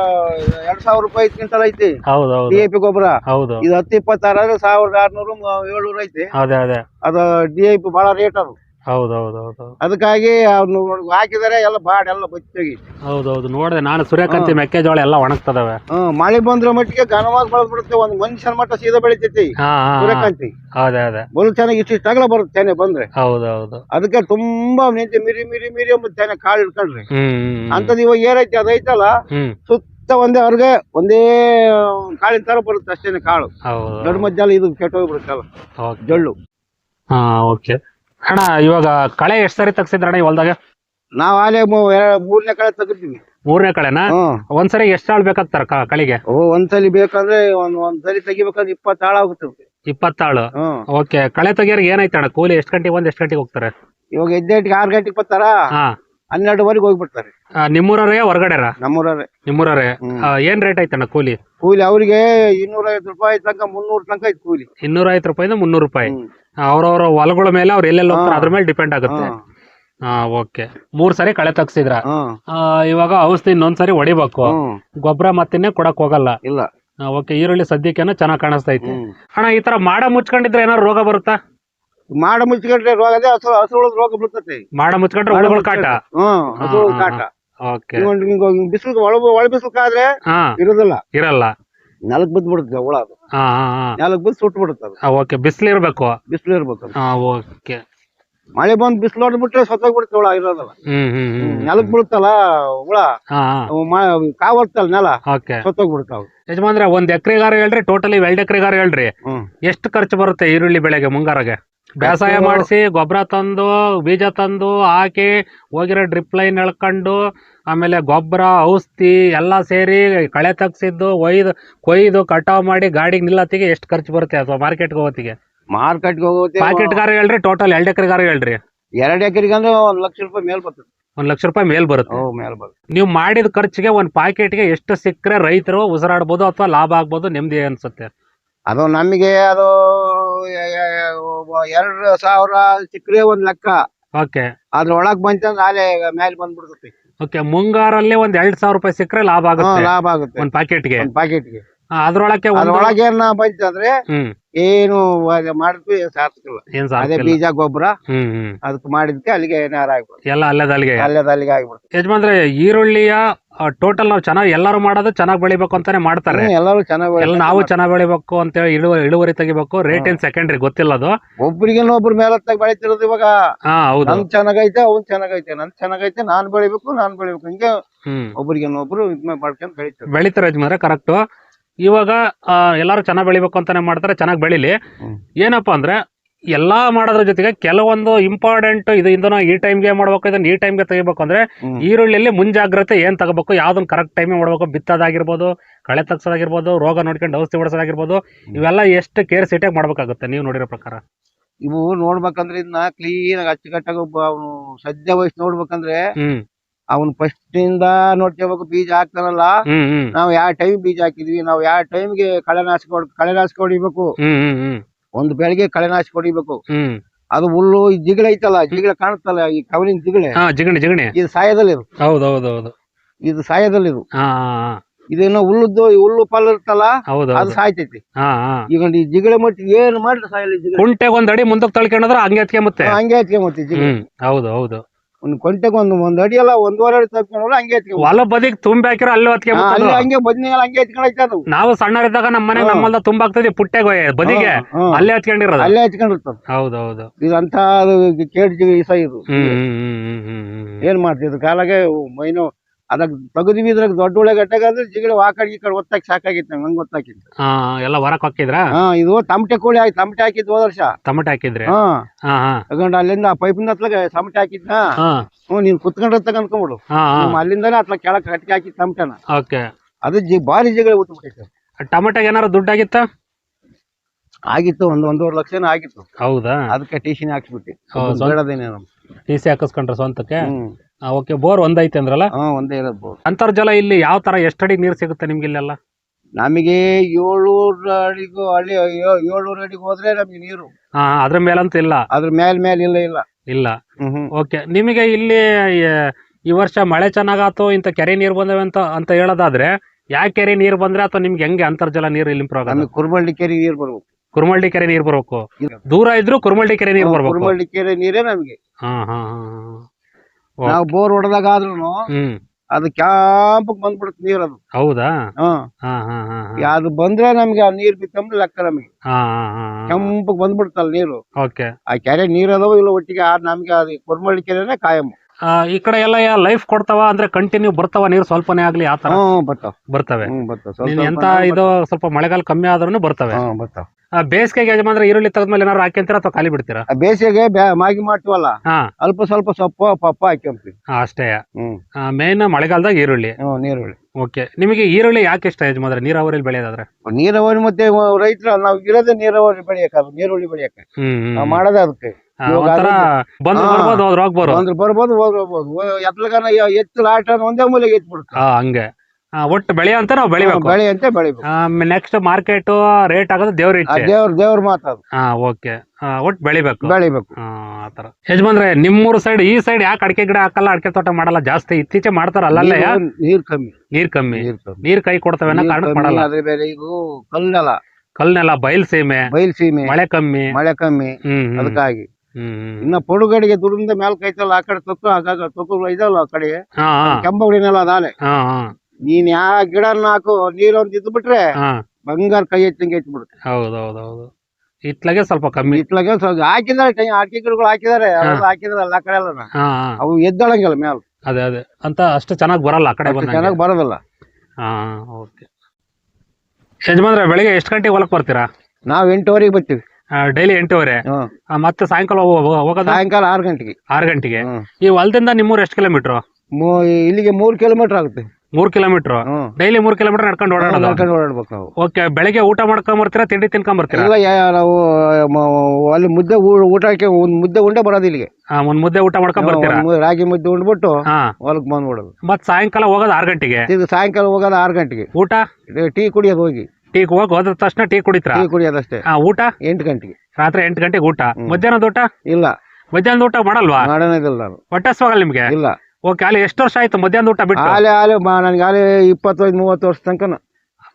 ಎರಡ್ ಸಾವಿರ ರೂಪಾಯಿ ಕ್ವಿಂಟಲ್ ಐತಿ. ಹೌದೌದು. ಡಿ ಎ ಪಿ ಗೊಬ್ಬರ. ಹೌದು. ಇದು ಹತ್ತು ಇಪ್ಪತ್ತಾರು ಆದ್ರೆ ಸಾವಿರದ ಆರ್ನೂರು ಏಳ್ನೂರು ಐತಿ. ಅದೇ ಅದೇ. ಅದು ಡಿ ಎ ಪಿ ಬಹಳ ರೇಟ್ ಅದು. ಹೌದೌದೌದು ಅದಕ್ಕಾಗಿ ಅವ್ನು ಹಾಕಿದರೆ ಎಲ್ಲ ಬಾಡ್ ಎಲ್ಲ ಬಚ್ಚೋಗಿ ಹೌದೌದು ನೋಡಿದೆ ನಾನು ಸೂರ್ಯಕಾಂತಿ ಮೆಕ್ಕೆಜೋಳ ಎಲ್ಲ ಒಣಗ್ತದವೆ. ಹ್ಮ್ ಮಳೆ ಬಂದ್ರ ಮಟ್ಟಿಗೆ ಘನವಾಗಿ ಬೆಳೆದ್ ಬಿಡುತ್ತೆ ಒಂದ್ ಮನುಷ್ಯನ ಮಟ್ಟ ಸೀದಾ ಬೆಳಿತೈತಿ ಹಾ ಸೂರ್ಯಕಾಂತಿ. ಅದೇ ಅದೇ. ಬಲು ಚೆನ್ನಾಗಿ ಇಷ್ಟು ತಗಲ ಬರುತ್ತೆ ತೆನೆ ಬಂದ್ರೆ. ಹೌದೌದು. ಅದಕ್ಕೆ ತುಂಬಾ ನಿಂತು ಮಿರಿ ಮಿರಿ ಮಿರಿ ಎಂಬ ತೆನೆ ಕಾಳು ಇಟ್ಕೊಂಡ್ರಿ ಹ್ಮ್ ಹ್ಮ್ ಅಂತದ್ ಇವಾಗ ಏನೈತಿ ಅದೈತಲ್ಲ ಹ್ಮ್. ಸುತ್ತ ಒಂದೇ ಅವ್ರಿಗೆ ಒಂದೇ ಕಾಳಿನ ತರ ಬರುತ್ತೆ ಅಷ್ಟೇನೆ ಕಾಳು. ಹೌದು. ದೊಡ್ಡ ಮಧ್ಯಾಹ್ನ ಇದು ಕೆಟ್ಟೋಗ್ಬಿಡುತ್ತಲ್ಲ ಓಕೆ. ಜೊಳ್ಳು. ಹಾ ಓಕೆ. ಅಣ್ಣ ಇವಾಗ ಕಳೆ ಎಷ್ಟು ಸರಿ ತೆಗ್ಸಿದ್ರಣ್ಣ ಈ ಹೊಲ್ದಾಗ? ನಾವ್ ಆಲೆ ಮೂರನೇ ಕಳೆ ತೆಗಿತೀವಿ ಮೂರನೇ ಕಳೆನಾ? ಹ್ಮ್ ಒಂದ್ಸರಿ ಎಷ್ಟ್ ಆಳ್ ಬೇಕಾಗ್ತಾರ ಕ- ಕಳಿಗೆ? ಓ ಒಂದ್ಸಲಿ ಬೇಕಂದ್ರೆ ಒಂದ್ ಒಂದ್ಸಲಿ ತೆಗಿಬೇಕಂದ್ರೆ ಇಪ್ಪತ್ತು ಆಳ ಆಗುತ್ತೆ ಇಪ್ಪತ್ತಾಳು? ಹ್ಮ್ ಓಕೆ ಕಳೆ ತೆಗಿಯೋರ್ಗೆ ಏನಾಯ್ತು ಅಣ್ಣ ಕೂಲಿ ಎಷ್ಟ್ ಗಂಟೆಗೆ ಒಂದ್ ಎಷ್ಟ್ ಗಂಟೆಗೆ ಹೋಗ್ತಾರೆ? ಇವಾಗ ಎದ್ದೇಟಿಗೆ ಆರು ಗಂಟೆಗೆ ಬರ್ತಾರ? ಹಾ. ಹನ್ನೆರಡುವರೆಗೆ ಹೋಗ್ಬಿಡ್ತಾರೆ. ನಿಮ್ಮೂರವ್ರೇ ಹೊರಗಡೆರ ನಮ್ಮೂರವ್ರೆ. ನಿಮ್ಮೂರವ್ರೇ. ಹ್ಮ್. ಆ, ಏನ್ ರೇಟ್ ಐತಣ್ಣ ಕೂಲಿ? ಕೂಲಿ ಅವ್ರಿಗೆ ಇನ್ನೂರೈವತ್ತು ರೂಪಾಯಿ ತನಕ ಮುನ್ನೂರು ತನಕ ಐತಿ ಕೂಲಿ. ಇನ್ನೂರ ಐವತ್ತು ರೂಪಾಯಿಂದ ಮುನ್ನೂರು ರೂಪಾಯಿ. ಹ್ಮ್. ಅವ್ರವ್ರ ಹೊಲಗಳ ಮೇಲೆ ಅವ್ರು ಎಲ್ಲೆಲ್ಲಿ ಹೋಗ್ತಾರೆ. ಅದ್ರ ಮೇಲೆ ಡಿಪೆಂಡ್ ಆಗುತ್ತೆ. ಹಾ. ಓಕೆ. ಮೂರ್ ಸರಿ ಕಳೆ ತಗ್ಸಿದ್ರ. ಆ, ಇವಾಗ ಔಷಧಿ ಇನ್ನೊಂದ್ಸರಿ ಹೊಡಿಬೇಕು. ಹ್ಮ್. ಗೊಬ್ಬರ ಮತ್ತಿನ್ನೇ ಕೊಡಕ್ ಹೋಗಲ್ಲ. ಇಲ್ಲ. ಓಕೆ ಈರುಳ್ಳಿ ಸದ್ಯಕ್ಕೇನೋ ಚೆನ್ನಾಗ್ ಕಾಣಿಸ್ತೈತಿ. ಹ್ಮ್. ಅಣ್ಣ ಈ ತರ ಮಾಡ ಮುಚ್ಕೊಂಡಿದ್ರೆ ಏನಾರ ರೋಗ ಬರುತ್ತಾ? ಮಾಡ ಮುಚ್ಕೊಂಡ್ರೆ ರೋಗ ಅದೇ ಹಸು ಹಸುಳದ್ ರೋಗ ಬರ್ತೈತಿ. ಮಾಡ ಮುಚ್ಕೊಂಡ್ರೆ ಹುಳುಗಳ ಕಾಟ? ಹ್ಮ್ ಹಸು ಕಾಟ. ಓಕೆ. ಬಿಸಿಲು ಒಳ ಒಳ ಬಿಸಿಲು ಕಾದ್ರೆ ಹಾ. ಇರೋದಿಲ್ಲ. ಇರಲ್ಲ. ನೆಲಕ್ ಬಿದ್ದು ಬಿಡುತ್ತೆ ಹುಳ ಅದು. ಹಾ ಹಾ ನೆಲಕ್ ಬಿದ್ದು ಸುಟ್ಟು ಬಿಡುತ್ತೆ ಅದು ಓಕೆ. ಬಿಸಿಲು ಇರ್ಬೇಕು ಬಿಸಿಲು ಇರ್ಬೇಕು ಅದು. ಹಾ ಓಕೆ. ಮಳೆ ಬಂದ್ ಬಿಸಿಲು ಹೊಡೆದ್ಬಿಟ್ರೆ ಸತ್ತೋಗ್ಬಿಡುತ್ತೆ ಹುಳ ಇರೋದಲ್ಲ. ಹ್ಮ್ ಹ್ಮ್ ಹ್ಮ್ ನೆಲಕ್ ಬಿಡುತ್ತಲ್ಲ ಹುಳ? ಹಾ ಅವು ಮ- ಕಾವರ್ತಲ್ಲ ನೆಲ? ಓಕೆ. ಸತ್ತೋಗ್ಬಿಡುತ್ತೆ ಅವು. ಯಜಮಾನ್ರೆ ಒಂದ್ ಎಕರೆಗಾರ ಹೇಳ್ರಿ ಟೋಟಲಿ ಎರಡ್ ಎಕರೆಗಾರ ಹೇಳ್ರಿ. ಹ್ಮ್. ಎಷ್ಟು ಖರ್ಚು ಬರುತ್ತೆ ಈರುಳ್ಳಿ ಬೆಳೆಗೆ ಮುಂಗಾರಿಗೆ? ಬೇಸಾಯ ಮಾಡಿಸಿ ಗೊಬ್ಬರ ತಂದು ಬೀಜ ತಂದು ಹಾಕಿ ಹೋಗಿರೋ ಡ್ರಿಪ್ ಲೈನ್ ಎಳ್ಕೊಂಡು ಆಮೇಲೆ ಗೊಬ್ಬರ ಔಷಧಿ ಎಲ್ಲ ಸೇರಿ ಕಳೆ ತಗ್ಸಿದ್ದು ಒಯ್ದು ಕೊಯ್ದು ಕಟಾವ್ ಮಾಡಿ ಗಾಡಿಗೆ ನಿಲ್ಲತ್ತಿಗೆ ಎಷ್ಟು ಖರ್ಚು ಬರುತ್ತೆ ಅಥವಾ ಮಾರ್ಕೆಟ್ಗೆ ಹೋಗೋತ್ತಿಗೆ? ಮಾರ್ಕೆಟ್ಗೆ ಹೋಗುತ್ತೆ ಮಾರ್ಕೆಟ್ಗಾರ ಹೇಳ್ರಿ ಟೋಟಲ್ ಎರಡ್ ಎಕರೆಗಾರ ಹೇಳ್ರಿ. ಎರಡು ಎಕರೆಗೆ ಅಂದ್ರೆ ಒಂದ್ ಲಕ್ಷ ರೂಪಾಯಿ ಮೇಲ್ ಬರ್ತದೆ. ಒಂದ್ ಲಕ್ಷ ರೂಪಾಯಿ ಮೇಲ್ ಬರುತ್ತೆ. ಮೇಲ್ ಬರ್ತದೆ. ನೀವು ಮಾಡಿದ ಖರ್ಚಿಗೆ ಒಂದ್ ಪ್ಯಾಕೆಟ್ಗೆ ಎಷ್ಟು ಸಿಕ್ಕರೆ ರೈತರು ಉಸಿರಾಡ್ಬೋದು ಅಥವಾ ಲಾಭ ಆಗ್ಬೋದು ನೆಮ್ಮದಿ ಅನ್ಸುತ್ತೆ. ಅದು ನಮಗೆ ಅದು ಎರಡು ಸಾವಿರ ಸಿಕ್ಕರೆ ಒಂದ್ ಲೆಕ್ಕ ಓಕೆ. ಅದ್ರ ಒಳಗ್ ಬಂತಂದ್ರೆ ಆಲೆ ಮೇಲೆ ಬಂದ್ಬಿಡ್ತೈತಿ. ಓಕೆ ಮುಂಗಾರಲ್ಲಿ ಒಂದ್ ಎರಡ್ ಸಾವಿರ ರೂಪಾಯಿ ಸಿಕ್ಕರೆ ಲಾಭ ಆಗುತ್ತೆ ಲಾಭ ಆಗುತ್ತೆ. ಒಂದ್ ಪ್ಯಾಕೆಟ್ಗೆ ಗೆ ಪ್ಯಾಕೆಟ್ಗೆ ಒಂದು ಅದ್ರೊಳಗೆ ಏನ ಬಂತಂದ್ರೆ ಹ್ಮ್. ಏನು ಮಾಡಿದ್ವಿ ಸಾರ್ಥಕಲ್ಲ. ಏನ್ ಅದೇ ಸಾಧ್ಯ ಬೀಜ ಗೊಬ್ಬರ ಹ್ಮ್ ಹ್ಮ್. ಅದಕ್ಕೆ ಮಾಡಿದ್ಕೆ ಅಲ್ಲಿಗೆ ಏನಾರ ಎಲ್ಲ ಅಲ್ಲದ ಅಲ್ಲಿಗೆ. ಅಲ್ಲದ ಅಲ್ಲಿಗೆ ಆಗ್ಬಿಡುತ್ತೆ. ಯಜಮಾನ್ರೆ ಈರುಳ್ಳಿಯ ಟೋಟಲ್ ನಾವು ಚೆನ್ನಾಗಿ ಎಲ್ಲರೂ ಮಾಡೋದು ಚೆನ್ನಾಗಿ ಬೆಳಿಬೇಕು ಅಂತಾನೆ ಮಾಡ್ತಾರೆ. ಹ್ಮ್, ಎಲ್ಲರೂ ಚೆನ್ನಾಗಿ ಎಲ್ಲ ನಾವು ಚೆನ್ನಾಗಿ ಬೆಳಿಬೇಕು ಅಂತ ಹೇಳಿ ಇಳುವರಿ ಇಳುವರಿ ತೆಗಿಬೇಕು ರೇಟ್ ಏನ್ ಸೆಕೆಂಡ್ರಿ ಗೊತ್ತಿಲ್ಲ ಅದು. ಒಬ್ರಿಗಿನ ಒಬ್ರು ಮೇಲತ್ತಾಗಿ ಬೆಳಿತಿರೋದು ಇವಾಗ. ಹಾ ಹೌದು. ನನ್ ಚೆನ್ನಾಗೈತೆ ಅವ್ನ್ ಚೆನ್ನಾಗೈತೆ ನನ್ ಚೆನ್ನಾಗೈತೆ ನಾನ್ ಬೆಳಿಬೇಕು ನಾನ್ ಬೆಳಿಬೇಕು. ಹಿಂಗೆ ಹ್ಮ್. ಒಬ್ರಿಗೇನು ಒಬ್ರು ಇದ್ ಮಾಡ್ಕೊಂಡ್ ಬೆಳಿತಾರೆ. ಬೆಳಿತಾರೆ ಯಜಮಾನ್ರೆ ಕರೆಕ್ಟ್ ಇವಾಗ ಎಲ್ಲರೂ ಚೆನ್ನಾಗಿ ಬೆಳಿಬೇಕು ಅಂತಾನೆ ಮಾಡ್ತಾರೆ ಚೆನ್ನಾಗಿ ಬೆಳಿಲಿ. ಏನಪ್ಪಾ ಅಂದ್ರೆ ಎಲ್ಲಾ ಮಾಡೋದ್ರ ಜೊತೆಗೆ ಕೆಲವೊಂದು ಇಂಪಾರ್ಟೆಂಟ್ ಇದು ಇದನ್ನ ಈ ಟೈಮ್ಗೆ ಮಾಡ್ಬೇಕು ಇದನ್ನ ಈ ಟೈಮ್ಗೆ ತೆಗಿಬೇಕು ಅಂದ್ರೆ. ಈರುಳ್ಳಿಯಲ್ಲಿ ಮುಂಜಾಗ್ರತೆ ಏನ್ ತಗೋಬೇಕು ಯಾವ್ದನ್ನ ಕರೆಕ್ಟ್ ಟೈಮ್ ಮಾಡ್ಬೇಕು ಬಿತ್ತೋದಾಗಿರ್ಬೋದು ಕಳೆ ತಗ್ಸೋದಾಗಿರ್ಬೋದು ರೋಗ ನೋಡ್ಕೊಂಡು ಔಷಧಿ ಹೊಡಿಸೋದಾಗಿರ್ಬೋದು ಇವೆಲ್ಲ ಎಷ್ಟು ಕೇರ್ ಸಿಟಿಯಾಗಿ ಮಾಡ್ಬೇಕಾಗುತ್ತೆ ನೀವು ನೋಡಿರೋ ಪ್ರಕಾರ ಇವು ನೋಡ್ಬೇಕಂದ್ರೆ ಇದನ್ನ ಕ್ಲೀನ್ ಆಗಿ ಅಚ್ಚುಕಟ್ಟಾಗಿ ಅವನು ಸದ್ಯ ವಯಸ್ಸು ನೋಡ್ಬೇಕಂದ್ರೆ ಹ್ಮ್ ಅವ್ನು ಫಸ್ಟ್ ಇಂದ ನೋಡ್ಕೋಬೇಕು ಬೀಜ ಹಾಕ್ತಾನಲ್ಲ. ನಾವು ಯಾವ ಟೈಮ್ ಬೀಜ ಹಾಕಿದ್ವಿ ನಾವ್ ಯಾವ ಟೈಮ್ಗೆ ಕಳೆನಾಶಕ ಹೊಡ್ ಕಳೆನಾಶಕ ಹೊಡಿಬೇಕು? ಒಂದ್ ಬೆಳಗ್ಗೆ ಕಳೆನಾಶಕ ಹೊಡಿಬೇಕು. ಅದು ಹುಲ್ಲು ಈ ಜಿಗಳ ಐತಲ್ಲ ಜಿಗಳ ಕಾಣುತ್ತಲ್ಲ ಈ ಕವಲಿನ ಜಿಗಳೆ? ಹಾ ಜಿಗಣಿ ಜಿಗಣಿ. ಇದು ಸಾಯದಲ್ಲಿ ಇದು ಹೌದು ಹೌದು ಹೌದು. ಇದು ಸಾಯದಲ್ಲಿ ಇದು ಹಾ ಹಾ, ಹಾ. ಇದೇನೋ ಹುಲ್ಲುದ್ದು ಈ ಹುಲ್ಲು ಪಾಲ್ ಇರ್ತಲ್ಲ ಹೌದು ಅದು ಹೌದು. ಸಾಯ್ತೈತಿ. ಹಾ ಹಾ. ಈಗ ಈ ಜಿಗಳ ಮಟ್ಟಿಗೆ ಏನು ಮಾಡಿದ್ರೆ ಸಾಯಲ್ಲ ಈ ಜಿಗಳೆ? ಕುಂಟೆಗೆ ಒಂದ್ ಅಡಿ ಮುಂದಕ್ಕೆ ತಳ್ಕೊಂಡ್ರೆ ಹಂಗೆ ಹಾ, ಹಂಗೆ ಜಿಗಳೆ. ಹ್ಮ್ ಹೌದು ಹೌದು. ಒಂದು ಕೊಂಟೆಗೆ ಒಂದು ಒಂದ್ ಅಡಿ ಅಲ್ಲ ಒಂದೂವರೆ ಅಡಿ ತಪ್ಕೊಂಡ್ರೆ ಹಂಗೆ ಎತ್ಕೊಂಡ್ ಹೊಲ ಬದಿಗ್ ತುಂಬಿ ಹಾಕಿರೋ ಅಲ್ಲೇ ಹೊತ್ಕೆ ಅಲ್ಲಿ ಹಂಗೆ ಬದ್ನಿಗೆಲ್ಲ ಹಂಗೆ ಎತ್ಕೊಂಡೈತೆ ಅದು ನಾವು ಸಣ್ಣರಿದ್ದಾಗ ನಮ್ಮ ಮನೆ ಹಾ. ನಮ್ಮಲ್ದ ತುಂಬಾ ಆಗ್ತದೆ ಪುಟ್ಟೆಗೆ ಬದಿಗೆ. ಹಾ, ಹಾ. ಅಲ್ಲೇ ಹತ್ಕೊಂಡಿರೋದು ಅಲ್ಲೇ ಹಚ್ಕೊಂಡಿರ್ತದ ಹೌದೌದು. ಹೌದು ಇದಂತ ಅದು ಕೇಡ್ ಇಸ ಇದು. ಹ್ಮ್ ಹ್ಮ್ ಹ್ಮ್ ಹ್ಮ್ ಹ್ಮ್ ಹ್ಮ್. ಏನ್ ಮಾಡ್ತಿದ್ರು ಕಾಲಾಗೆ ಮೈನು ಅದಾಗ ತಗದ್ವಿ ಇದ್ರಾಗ ದೊಡ್ಡ ಉಳ್ಳಾಗಡ್ಡೆಗೆ ಅಂದ್ರೆ ಜಿಗಳ ವಾಕಡ್ ಕಡೆ ಈ ಕಡೆ ಒತ್ತಾಕಿ ಸಾಕಾಗಿತ್ತು ನಂಗೆ ಹಂಗೆ ಗೊತ್ತಾಕಿತ್ತು ಹಾ ಎಲ್ಲ ಹೊರಕ್ ಹಾಕಿದ್ರ? ಹಾ ಇದು ತಮಟೆ ಕೋಳಿ ಆಯ್ತು ತಮಟೆ ಹಾಕಿದ್ ಹೋದ ವರ್ಷ. ತಮಟೆ ಹಾಕಿದ್ರಿ? ಹಾ. ಹಾ ಹಾ. ತಗೊಂಡು ಅಲ್ಲಿಂದ ಆ ಪೈಪಿಂದ ಹತ್ಲಾಗ ತಮಟೆ ಹಾಕಿದ್ನ? ಹಾ. ಹ್ಞೂ ನೀನ್ ಕುತ್ಕೊಂಡ್ರ ಅನ್ಕೊಂಬಿಡು. ಹಾ ಹಾ. ನಮ್ಮ ಅಲ್ಲಿಂದಾನೆ ಅತ್ಲ ಕೆಳಕ್ ಕಟ್ಟಿ ಹಾಕಿ ತಮಟೆನ ಓಕೆ. ಅದು ಜಿ ಭಾರಿ ಜಿಗಳೆ ಬಿಟ್ಬಿಟ್ಟೈತೆ ಏನಾರ ಏನಾರು ದುಡ್ಡಾಗಿತ್ತ ಆಗಿತ್ತು? ಒಂದ್ ಒಂದೂವರೆ ಲಕ್ಷನ ಆಗಿತ್ತು. ಹೌದಾ? ಅದಕ್ಕೆ ಟೀಶಿನ ಹಾಕ್ಸ್ಬಿಟ್ಟು. ಹೌದು, ನಮ್ ಟಿ ಸಿ ಹಾಕಿಸ್ಕೊಂಡ್ರೆ ಸ್ವಂತಕ್ಕೆ? ಹ್ಮ್. ಓಕೆ ಬೋರ್ ಒಂದೈತೆ ಅಂದ್ರಲ್ಲ? ಹಾ ಒಂದೇ ಇರೋದು ಬೋರ್. ಅಂತರ್ಜಲ ಇಲ್ಲಿ ಯಾವ ತರ ಎಷ್ಟಡಿ ನೀರು ಸಿಗುತ್ತೆ ನಿಮ್ಗೆ ಇಲ್ಲೆಲ್ಲ? ನಮಗೆ ಏಳ್ನೂರು ಅಡಿಗೂ ಹಳ್ಳಿ ಏಳ್ನೂರು ಅಡಿಗೆ ಹೋದ್ರೆ ನಮಗೆ ನೀರು. ಹಾ ಅದ್ರ ಮೇಲಂತೂ ಇಲ್ಲ? ಅದ್ರ ಮೇಲ್ ಮೇಲೆ ಇಲ್ಲ ಇಲ್ಲ. ಇಲ್ಲ? ಹ್ಮ್ ಓಕೆ ನಿಮಗೆ ಇಲ್ಲಿ ಈ ವರ್ಷ ಮಳೆ ಚೆನ್ನಾಗಾತು ಇಂತ ಕೆರೆ ನೀರು ಬಂದವೆ ಅಂತ ಅಂತ ಹೇಳೋದಾದ್ರೆ ಯಾವ ಕೆರೆ ನೀರು ಬಂದ್ರೆ ಅಥವಾ ನಿಮ್ಗೆ ಹೆಂಗೆ ಅಂತರ್ಜಲ ನೀರು ಇಲ್ಲಿ ಇಂಪ್ರೂವ್ ಆಗುತ್ತೆ ನಮಗೆ ಕುರ್ಬಳ್ಳಿ ಕೆರೆ ನೀರು ಬರ್ಬೇಕು. ಕುರುಮಳ್ಳಿ ಕೆರೆ ನೀರು ಬರ್ಬೇಕು? ದೂರ ಇದ್ರು ಕುರುಮಳ್ಳಿ ಕೆರೆ ನೀರು ಬರ್ಬೇಕು? ಕುರುಮಳ್ಳಿ ಕೆರೆ ನೀರೇ ನಮಗೆ. ಹಾ ಹಾ ಹಾ ಹಾ. ನಾವು ಬೋರ್ ಹೊಡೆದಾಗ ಆದ್ರೂ ಹ್ಮ್. ಅದು ಕ್ಯಾಂಪಕ್ ಬಂದ್ಬಿಡುತ್ತೆ ನೀರ್ ಅದು. ಹೌದಾ? ಹ್ಮ್ ಹಾ ಹಾ ಹಾ ಹಾ. ಅದು ಬಂದ್ರೆ ನಮ್ಗೆ ಆ ನೀರ್ ಬಿತ್ತಂದ್ರೆ ಲೆಕ್ಕ ನಮಗೆ. ಹಾ ಕೆಂಪಕ್ ಬಂದ್ಬಿಡ್ತಲ್ಲ ನೀರು. ಓಕೆ. ಆ ಕೆರೆ ನೀರ್ ಅದಾವ ಇಲ್ಲ ಒಟ್ಟಿಗೆ ಆ ನಮ್ಗೆ ಅದು ಕುರ್ಮಳ್ಳಿ ಕೆರೆನೇ ಕಾಯಂ. ಈ ಕಡೆ ಎಲ್ಲ ಲೈಫ್ ಕೊಡ್ತಾವ ಅಂದ್ರೆ ಕಂಟಿನ್ಯೂ ಬರ್ತಾವ ನೀರು ಸ್ವಲ್ಪನೇ ಆಗ್ಲಿ ಆ ತರ? ಹ್ಮ್ ಬರ್ತಾವ. ಬರ್ತವೆ. ಹ್ಮ್ ಬರ್ತಾವ. ನೀನ್ ಎಂತ ಇದು ಸ್ವಲ್ಪ ಮಳೆಗಾಲ ಕಮ್ಮಿ ಆದ್ರೂ ಬರ್ತವೆ. ಹ್ಮ್ ಬರ್ತಾವ. ಆ, ಬೇಸಿಗೆಗೆ ಯಜಮಾನ್ರೆ ಈರುಳ್ಳಿ ತೆಗೆದ್ಮೇಲೆ ಏನಾದ್ರು ಹಾಕಿರ್ತೀರಾ ಅಥವಾ ಖಾಲಿ ಬಿಡ್ತೀರಾ? ಬೇಸಿಗೆ ಬ್ಯಾ- ಮಾಗಿ ಮಾಡ್ತೀವಲ್ಲ ಹಾ. ಅಲ್ಪ ಸ್ವಲ್ಪ ಸೊಪ್ಪು ಪಪ್ಪ ಹಾಕ್ಯಂತೀವಿ. ಅಷ್ಟೇ. ಹ್ಮ್. ಮೇನ್ ಮಳೆಗಾಲದಾಗ ಈರುಳ್ಳಿ. ಹ್ಮ್ ನೀರುಳ್ಳಿ. ಓಕೆ. ನಿಮಗೆ ಈರುಳ್ಳಿ ಯಾಕೆ ಇಷ್ಟ ಯಜಮಾನ್ರೆ? ನೀರಾವರಿ ಬೆಳೆಯೋದಾದ್ರೆ? ನೀರಾವರಿ ಮತ್ತೆ ರೈತರ ನಾವು ಇರೋದೇ ನೀರಾವರಿ ಬೆಳೆಯಕ ನೀರುಳ್ಳಿ ಬೆಳೆಯಕ ಹ್ಮ್ ನಾವು ಮಾಡೋದೇ ಅದಕ್ಕೆ. ಆ, ಇವಾಗ ಒಂಥರ ಬಂದು ಹಾ. ಬರ್ಬೋದು ಹೋದ್ರೆ ಹೋಗ್ಬೋದು ಅಂದ್ರೆ ಬರ್ಬೋದು ಹೋಗ್ಬೋದು. ಹೋಗ್ಬೋದು ಎತ್ತು ಲಾಟ ಒಂದೇ ಮೂಲೆಗೆ ಎತ್ಬಿಡುತ್ತೆ. ಹಾ ಹಂಗೆ. ಒಟ್ಟು ಬೆಳೆ ಅಂತ ನಾವು ಬೆಳಿಬೇಕು. ಬೆಳೆ ಅಂತ ಬೆಳಿಬೇಕು. ನೆಕ್ಸ್ಟ್ ಮಾರ್ಕೆಟ್ ರೇಟ್ ಆಗೋದು ದೇವ್ರ ಇಚ್ಛೆ. ದೇವ್ರ ದೇವ್ರ ಮಾತಾಡ ಹಾ ಓಕೆ ಒಟ್ಟು ಬೆಳಿಬೇಕು. ಬೆಳಿಬೇಕು. ಆತರ ಯಜಮಾನ್ರೆ ನಿಮ್ಮೂರು ಸೈಡ್ ಈ ಸೈಡ್ ಯಾಕೆ ಅಡಿಕೆ ಗಿಡ ಹಾಕಲ್ಲ ಅಡಿಕೆ ತೋಟ ಮಾಡಲ್ಲ? ಜಾಸ್ತಿ ಇತ್ತೀಚೆ ಮಾಡ್ತಾರ ಅಲ್ಲಲ್ಲೇ ನೀರು- ಕಮ್ಮಿ. ನೀರ್ ಕಮ್ಮಿ. ನೀರ್ ಕೈ ಕೊಡ್ತವೆ ಅನ್ನೋ ಮಾಡಲ್ಲ ಅದ್ರ ಬೇರೆ ಕಲ್ಲೆಲ್ಲ. ಕಲ್ನೆಲ್ಲ ಬಯಲ್ ಸೀಮೆ. ಬಯಲ್ ಸೀಮೆ. ಮಳೆ ಕಮ್ಮಿ. ಮಳೆ ಕಮ್ಮಿ. ಅದಕ್ಕಾಗಿ. ಹ್ಮ್. ಇನ್ನ ಪಡುಗಡೆಗೆ ದುಡಿದ ಮೇಲ್ ಕೈತಲ್ಲ ಆ ಕಡೆ ತೊಕ್ಕು ಆಗಾಗ ತೊಕ್ಕು ಇದಲ್ಲ ಆ ಕಡೆ. ಹಾ ಅದಾಲೆ ನೀನ್ ಯಾವ ಗಿಡ ಹಾಕು ನೀರೊಂದು ಇದ್ ಬಿಟ್ರೆ ಹಾ. ಬಂಗಾರ ಕೈ ಎತ್ತಂಗೆ ಎತ್ ಬಿಡುತ್ತೆ ಹೌದೌದೌದು. ಹೌದು ಹೌದು ಇತ್ಲಾಗೆ ಸ್ವಲ್ಪ ಕಮ್ಮಿ. ಇತ್ಲಾಗೆ ಸ್ವಲ್ಪ ಹಾಕಿದ್ದಾರೆ ಟೈ- ಅಡಿಕೆ ಗಿಡಗಳು ಹಾಕಿದಾರೆ ಅವೆಲ್ಲ ಹಾಕಿದ್ರೆ ಎಲ್ಲ ಕಡೆ ಎಲ್ಲ. ಹಾ ಹಾ. ಅವು ಎದ್ದಳಂಗಿಲ್ಲ ಮೇಲ್ ಅದೇ ಅದೇ. ಅಂತ ಅಷ್ಟು ಚೆನ್ನಾಗಿ ಬರಲ್ಲ ಆ ಕಡೆ ಚೆನ್ನಾಗಿ ಬರೋದಿಲ್ಲ. ಹಾ ಓಕೆ. ಯಜಮಾನ್ರೆ ಬೆಳಿಗ್ಗೆ ಎಷ್ಟು ಗಂಟೆಗೆ ಹೊಲಕ್ ಬರ್ತೀರಾ? ನಾವ್ ಎಂಟುವರೆಗೆ ಬರ್ತೀವಿ. ಡೈಲಿ ಎಂಟೂವರೆ? ಹ್ಮ್ ಆ, ಮತ್ತೆ ಸಾಯಂಕಾಲ ಹೋಗೋ- ಹೋಗೋ- ಹೋಗೋದು? ಸಾಯಂಕಾಲ ಆರು ಗಂಟೆಗೆ. ಆರು ಗಂಟೆಗೆ? ಹ್ಮ್. ಈ ಹೊಲದಿಂದ ನಿಮ್ಮೂರು ಎಷ್ಟು ಕಿಲೋಮೀಟರ್? ಮೂ- ಇಲ್ಲಿಗೆ ಮೂರ್ ಕಿಲೋಮೀಟರ್ ಆಗುತ್ತೆ. ಮೂರ್ ಕಿಲೋಮೀಟರ್ ಹ್ಮ್. ಡೈಲಿ ಮೂರ್ ಕಿಲೋಮೀಟರ್ ನಡ್ಕೊಂಡು ಓಡಾಡೋದು? ನಡ್ಕೊಂಡು ಓಡಾಡ್ಬೇಕು ನಾವು. ಓಕೆ ಬೆಳಗ್ಗೆ ಊಟ ಮಾಡ್ಕೊಂಡ್ ಬರ್ತೀರಾ ತಿಂಡಿ ತಿನ್ಕೊಂಡ್ ಬರ್ತೀರಾ? ಇಲ್ಲ ಯಾ- ನಾವು ಮ- ಅಲ್ಲಿ ಮುದ್ದೆ ಊಟ ಹಾಕಿ ಒಂದ್ ಮುದ್ದೆ ಉಂಡೆ ಬರೋದು ಇಲ್ಲಿಗೆ. ಆ, ಒಂದ್ ಮುದ್ದೆ ಊಟ ಮಾಡ್ಕೊಂಡ್ ಬರ್ತೀರಾ? ಒಂದ್ ಮು- ರಾಗಿ ಮುದ್ದೆ ಉಂಡ್ಬಿಟ್ಟು ಹಾ. ಹೊಲಕ್ ಬಂದ್ಬಿಡೋದು. ಮತ್ ಸಾಯಂಕಾಲ ಹೋಗೋದು ಆರ್ ಗಂಟೆಗೆ? ಇದು ಸಾಯಂಕಾಲ ಹೋಗೋದು ಆರು ಗಂಟೆಗೆ. ಊಟ? ಇದು ಟೀ ಕುಡಿಯೋದು ಹೋಗಿ. ಟೀ ಹೋಗಿ ಹೋದ ತಕ್ಷಣ ಟೀ ಕುಡಿತೀರಾ? ಟೀ ಕುಡಿಯೋದಷ್ಟೇ ಆ, ಊಟ? ಎಂಟು ಗಂಟೆಗೆ. ರಾತ್ರಿ ಎಂಟು ಗಂಟೆಗೆ ಊಟ. ಮಧ್ಯಾಹ್ನದ ಊಟ? ಇಲ್ಲ. ಮಧ್ಯಾಹ್ನದ ಊಟ ಮಾಡಲ್ವಾ? ಮಾಡೋದಿಲ್ಲ ನಾನು. ಹೊಟ್ಟೆ ಹಸ್ವಾಗಲ್ಲ ನಿಮ್ಗೆ? ಇಲ್ಲ. ಓಕೆ ಅಲ್ಲಿ ಎಷ್ಟು ವರ್ಷ ಆಯ್ತು ಮಧ್ಯಾಹ್ನ ಊಟ ಬಿಟ್ಟು? ಆಲೆ ಆಲೆ ನನಗೆ ಆಲೆ ಇಪ್ಪತ್ತೈದು ಮೂವತ್ತು ವರ್ಷ ತನಕ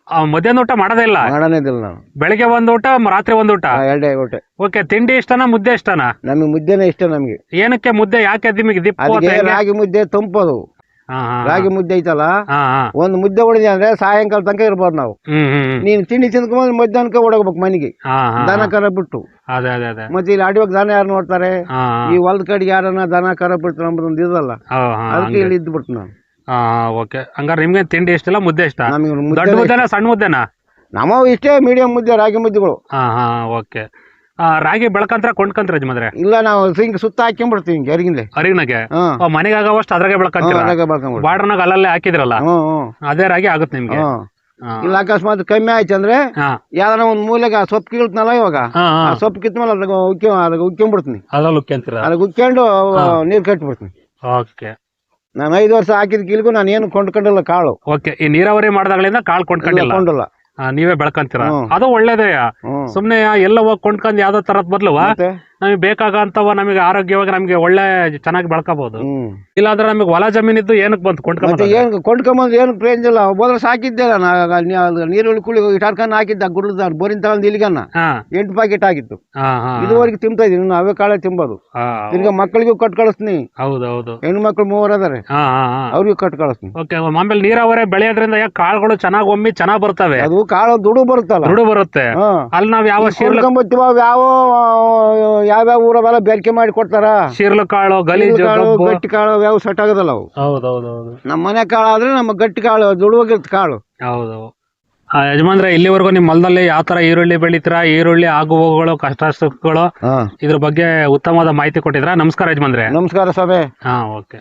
ಆ, ಮಧ್ಯಾಹ್ನದ ಊಟ ಮಾಡೋದೇ ಇಲ್ಲ? ಮಾಡೋದಿಲ್ಲ ನಾನು. ಬೆಳಿಗ್ಗೆ ಒಂದ್ ಊಟ ಮ- ರಾತ್ರಿ ಒಂದ್ ಊಟ? ಎರಡೇ ಊಟ. ಓಕೆ ತಿಂಡಿ ಇಷ್ಟನಾ ಮುದ್ದೆ ಇಷ್ಟನಾ? ನಮಗೆ ಮುದ್ದೆನೇ ಇಷ್ಟ ನಮಗೆ. ಏನಕ್ಕೆ ಮುದ್ದೆ? ಯಾಕೆ ನಿಮಗೆ ದಿಪ್ಪು ಅದಕ್ಕೆ ಅಥವಾ ಹೆಂಗೆ? ರಾಗಿ ಮುದ್ದೆ ತಂಪದು. ರಾಗಿ ಮುದ್ದೆ ಐತಲ್ಲ. ಒಂದು ಮುದ್ದೆ ಹೊಡೆದಿ ಅಂದ್ರೆ ಸಾಯಂಕಾಲ ತನಕ ಇರ್ಬೋದು ನಾವು. ನೀನ್ ತಿಂಡಿ ತಿನ್ಕೊಂಡ್ ಮಧ್ಯಾಹ್ನಕ್ಕೆ ಓಡೋಗ್ಬೇಕು ಮನೆಗೆ. ದನ. ಕರ ಬಿಟ್ಟು. ಮತ್ತೆ ಇಲ್ಲಿ ಅಡಿವಾಗ ದನ ಯಾರು ನೋಡ್ತಾರೆ. ಈ ಹೊಲದ ಕಡೆಗೆ ಯಾರನ್ನ ದನ ಕರ ಬಿಟ್ಟು ನಮ್ದೊಂದು ಇದಲ್ಲ ಅದಕ್ಕೆ ಇಲ್ಲಿ ಇದ್ದು ಬಿಡ್ತು ನಾನು ಓಕೆ. ಹಂಗಾರೆ ನಿಮ್ಗೆ ತಿಂಡಿ ಇಷ್ಟಿಲ್ಲ ಮುದ್ದೆ ಇಷ್ಟ ನಮಗೆ ದೊಡ್ಡ ಮುದ್ದೆ ಮುದ್ದೆನಾ ಸಣ್ಣ ಮುದ್ದೆನಾ? ನಮ್ಮ ಇಷ್ಟೇ ಮೀಡಿಯಂ ಮುದ್ದೆ ರಾಗಿ ಮುದ್ದೆಗಳು. ಹಾ ಹಾ ಓಕೆ. ರಾಗಿ ಬೆಳಕಂತ್ರ ಕೊಂಡ್ಕಂತ್ರ ಯಜಮಾನ್ರೆ ಇಲ್ಲ ನಾವು ಹಿಂಗ್ ಸುತ್ತ ಹಾಕೊಂಡ್ಬಿಡ್ತೀವಿ ಹಿಂಗೆ ಅರಿಗಿಂದೆ. ಅರಿಗಿನಾಗೆ ಹ್ಮ್ ಮನೆಗೆ ಆಗೋವಷ್ಟು ಅದ್ರಾಗೆ ಬೆಳಕಂತೀರ? ಅದ್ರಾಗೆ ಬರ್ಕೊಂಡ್ಬಿಡ್ತೀವಿ. ಬಾರ್ಡರ್ನಾಗ ಅಲ್ಲಲ್ಲೇ ಹಾಕಿದ್ರಲ್ಲ? ಅದೇ ರಾಗಿ ಆಗುತ್ತೆ ನಿಮ್ಗೆ? ಇಲ್ಲ ಅಕಸ್ಮಾತ್ ಕಮ್ಮಿ ಆಯ್ತು ಅಂದ್ರೆ ಹಾ. ಯಾವ್ದಾರ ಒಂದ್ ಮೂಲೆಗೆ ಆ ಸೊಪ್ಪು ಕೀಳ್ತನಲ್ಲ ಇವಾಗ? ಹಾ ಹಾ. ಆ ಸೊಪ್ಪು ಕಿತ್ಮೇಲೆ ಅದ್ರಾಗ ಉಕ್ಕಿ ಅದ್ರಾಗ ಉಕ್ಕೊಂಡ್ಬಿಡ್ತೀನಿ ಅದ್ರಲ್ಲಿ ಉಕ್ಕಂತೀರ? ಉಕ್ಕೊಂಡು ನೀರ್ ಕಟ್ಬಿಡ್ತೀನಿ. ಓಕೆ. ನಾನು ಐದು ವರ್ಷ ಹಾಕಿದ ಕೀಲ್ಗೂ ನಾನು ಏನು ಕೊಂಡ್ಕೊಂಡಿಲ್ಲ ಕಾಳು. ಓಕೆ ಈ ನೀರಾವರಿ ಮಾಡಿದಾಗಲಿಂದ ಕಾಳು ಕೊಂಡ್ಕೊಂಡಿಲ್ಲ? ಕೊಂಡಿಲ್ಲ. ಆ, ನೀವೇ ಬೆಳ್ಕಂತೀರ? ಹ್ಮ್. ಅದು ಒಳ್ಳೇದೇ. ಸುಮ್ನೆ ಎಲ್ಲ ಹೋಗಿ ಕೊಂಡ್ಕೊಂಡ್ ಯಾವ್ದೋ ತರದ್ ಬದ್ಲು ಮತ್ತೆ? ನಮಗೆ ಬೇಕಾಗಂತವ ನಮಗೆ ಆರೋಗ್ಯವಾಗಿ ನಮಗೆ ಒಳ್ಳೆ ಚೆನ್ನಾಗಿ ಬೆಳ್ಕೋಬಹುದು ಇಲ್ಲ ಇಲ್ಲಾಂದ್ರೆ ನಮಗೆ ಹೊಲ ಜಮೀನಿದ್ದು ಏನಕ್ಕೆ ಬಂತು? ಕೊಂಡ್ಕೊಂಡು ಏನ್ ಕೊಂಡ್ಕೊಂಬಂದ್ ಏನು ಪ್ರಯೋಜನ ಇಲ್ಲ? ಹೋದ್ರೆ ಸಾಕಿದ್ದೆ ನೀರು ನೀರುಳ್ಳಿ ಕುಳಿ ಇಟ್ಟಾರ್ಕೊಂಡು ಹಾಕಿದ್ದ ಗುಡ್ಲದ ಬೋರಿನ ತಗೊಂಡು ಇಲ್ಲಿಗನ್ನ ಎಂಟು ಪ್ಯಾಕೆಟ್ ಆಗಿತ್ತು. ಇದುವರೆಗೆ ತಿಂತಾ ಇದ್ದೀನಿ ಇನ್ನು ಅವೇ ಕಾಳೆ ತಿಂಬೋದು. ಈಗ ಮಕ್ಕಳಿಗೂ ಕಟ್ ಕಳಿಸ್ತೀನಿ. ಹೌದು ಹೌದು. ಹೆಣ್ಣು ಮಕ್ಕಳು ಮೂವರು ಅದಾರೆ. ಅವ್ರಿಗೂ ಕಟ್ ಕಳಿಸ್ತೀನಿ. ಓಕೆ ಆಮೇಲೆ ನೀರಾವರಿ ಬೆಳೆಯೋದ್ರಿಂದ ಯಾಕೆ ಕಾಳುಗಳು ಚೆನ್ನಾಗಿ ಒಮ್ಮಿ ಚೆನ್ನಾಗಿ ಬರ್ತವೆ? ಅದು ಕಾಳು ದುಡು ಬರುತ್ತಲ್ಲ ದುಡು ಬರುತ್ತೆ ಅಲ್ಲಿ ನಾವ್ ಯಾವ ಯಾವ ಯಾವ್ಯಾವ ಊರವೆಲ್ಲ ಬೇಡಿಕೆ ಮಾಡಿ ಕೊಡ್ತಾರ? ಶಿರ್ಲು ಕಾಳು ಗಲೀಜು ಕಾಳು ಗಟ್ಟಿ ಕಾಳು ಯಾವ ಸೆಟ್ ಆಗೋದಲ್ಲ ಅವು. ನಮ್ಮ ಮನೆ ಕಾಳು ಆದ್ರೆ ನಮ್ಮ ಗಟ್ಟಿ ಕಾಳು ದುಡುವಾಗಿರ್ತ ಕಾಳು. ಹೌದು ಆ, ಯಜಮಾನ್ರೆ ಇಲ್ಲಿವರೆಗೂ ನಿಮ್ಮ ಹೊಲದಲ್ಲಿ ಯಾವ ತರ ಈರುಳ್ಳಿ ಬೆಳಿತೀರಾ? ಈರುಳ್ಳಿ ಆಗುವಗಳು ಕಷ್ಟ ಸುಖಗಳು ಇದ್ರ ಬಗ್ಗೆ ಉತ್ತಮವಾದ ಮಾಹಿತಿ ಕೊಟ್ಟಿದ್ರ ನಮಸ್ಕಾರ ಯಜಮಾನ್ರೆ. ನಮಸ್ಕಾರ ಸಭೆ ಹಾ ಓಕೆ.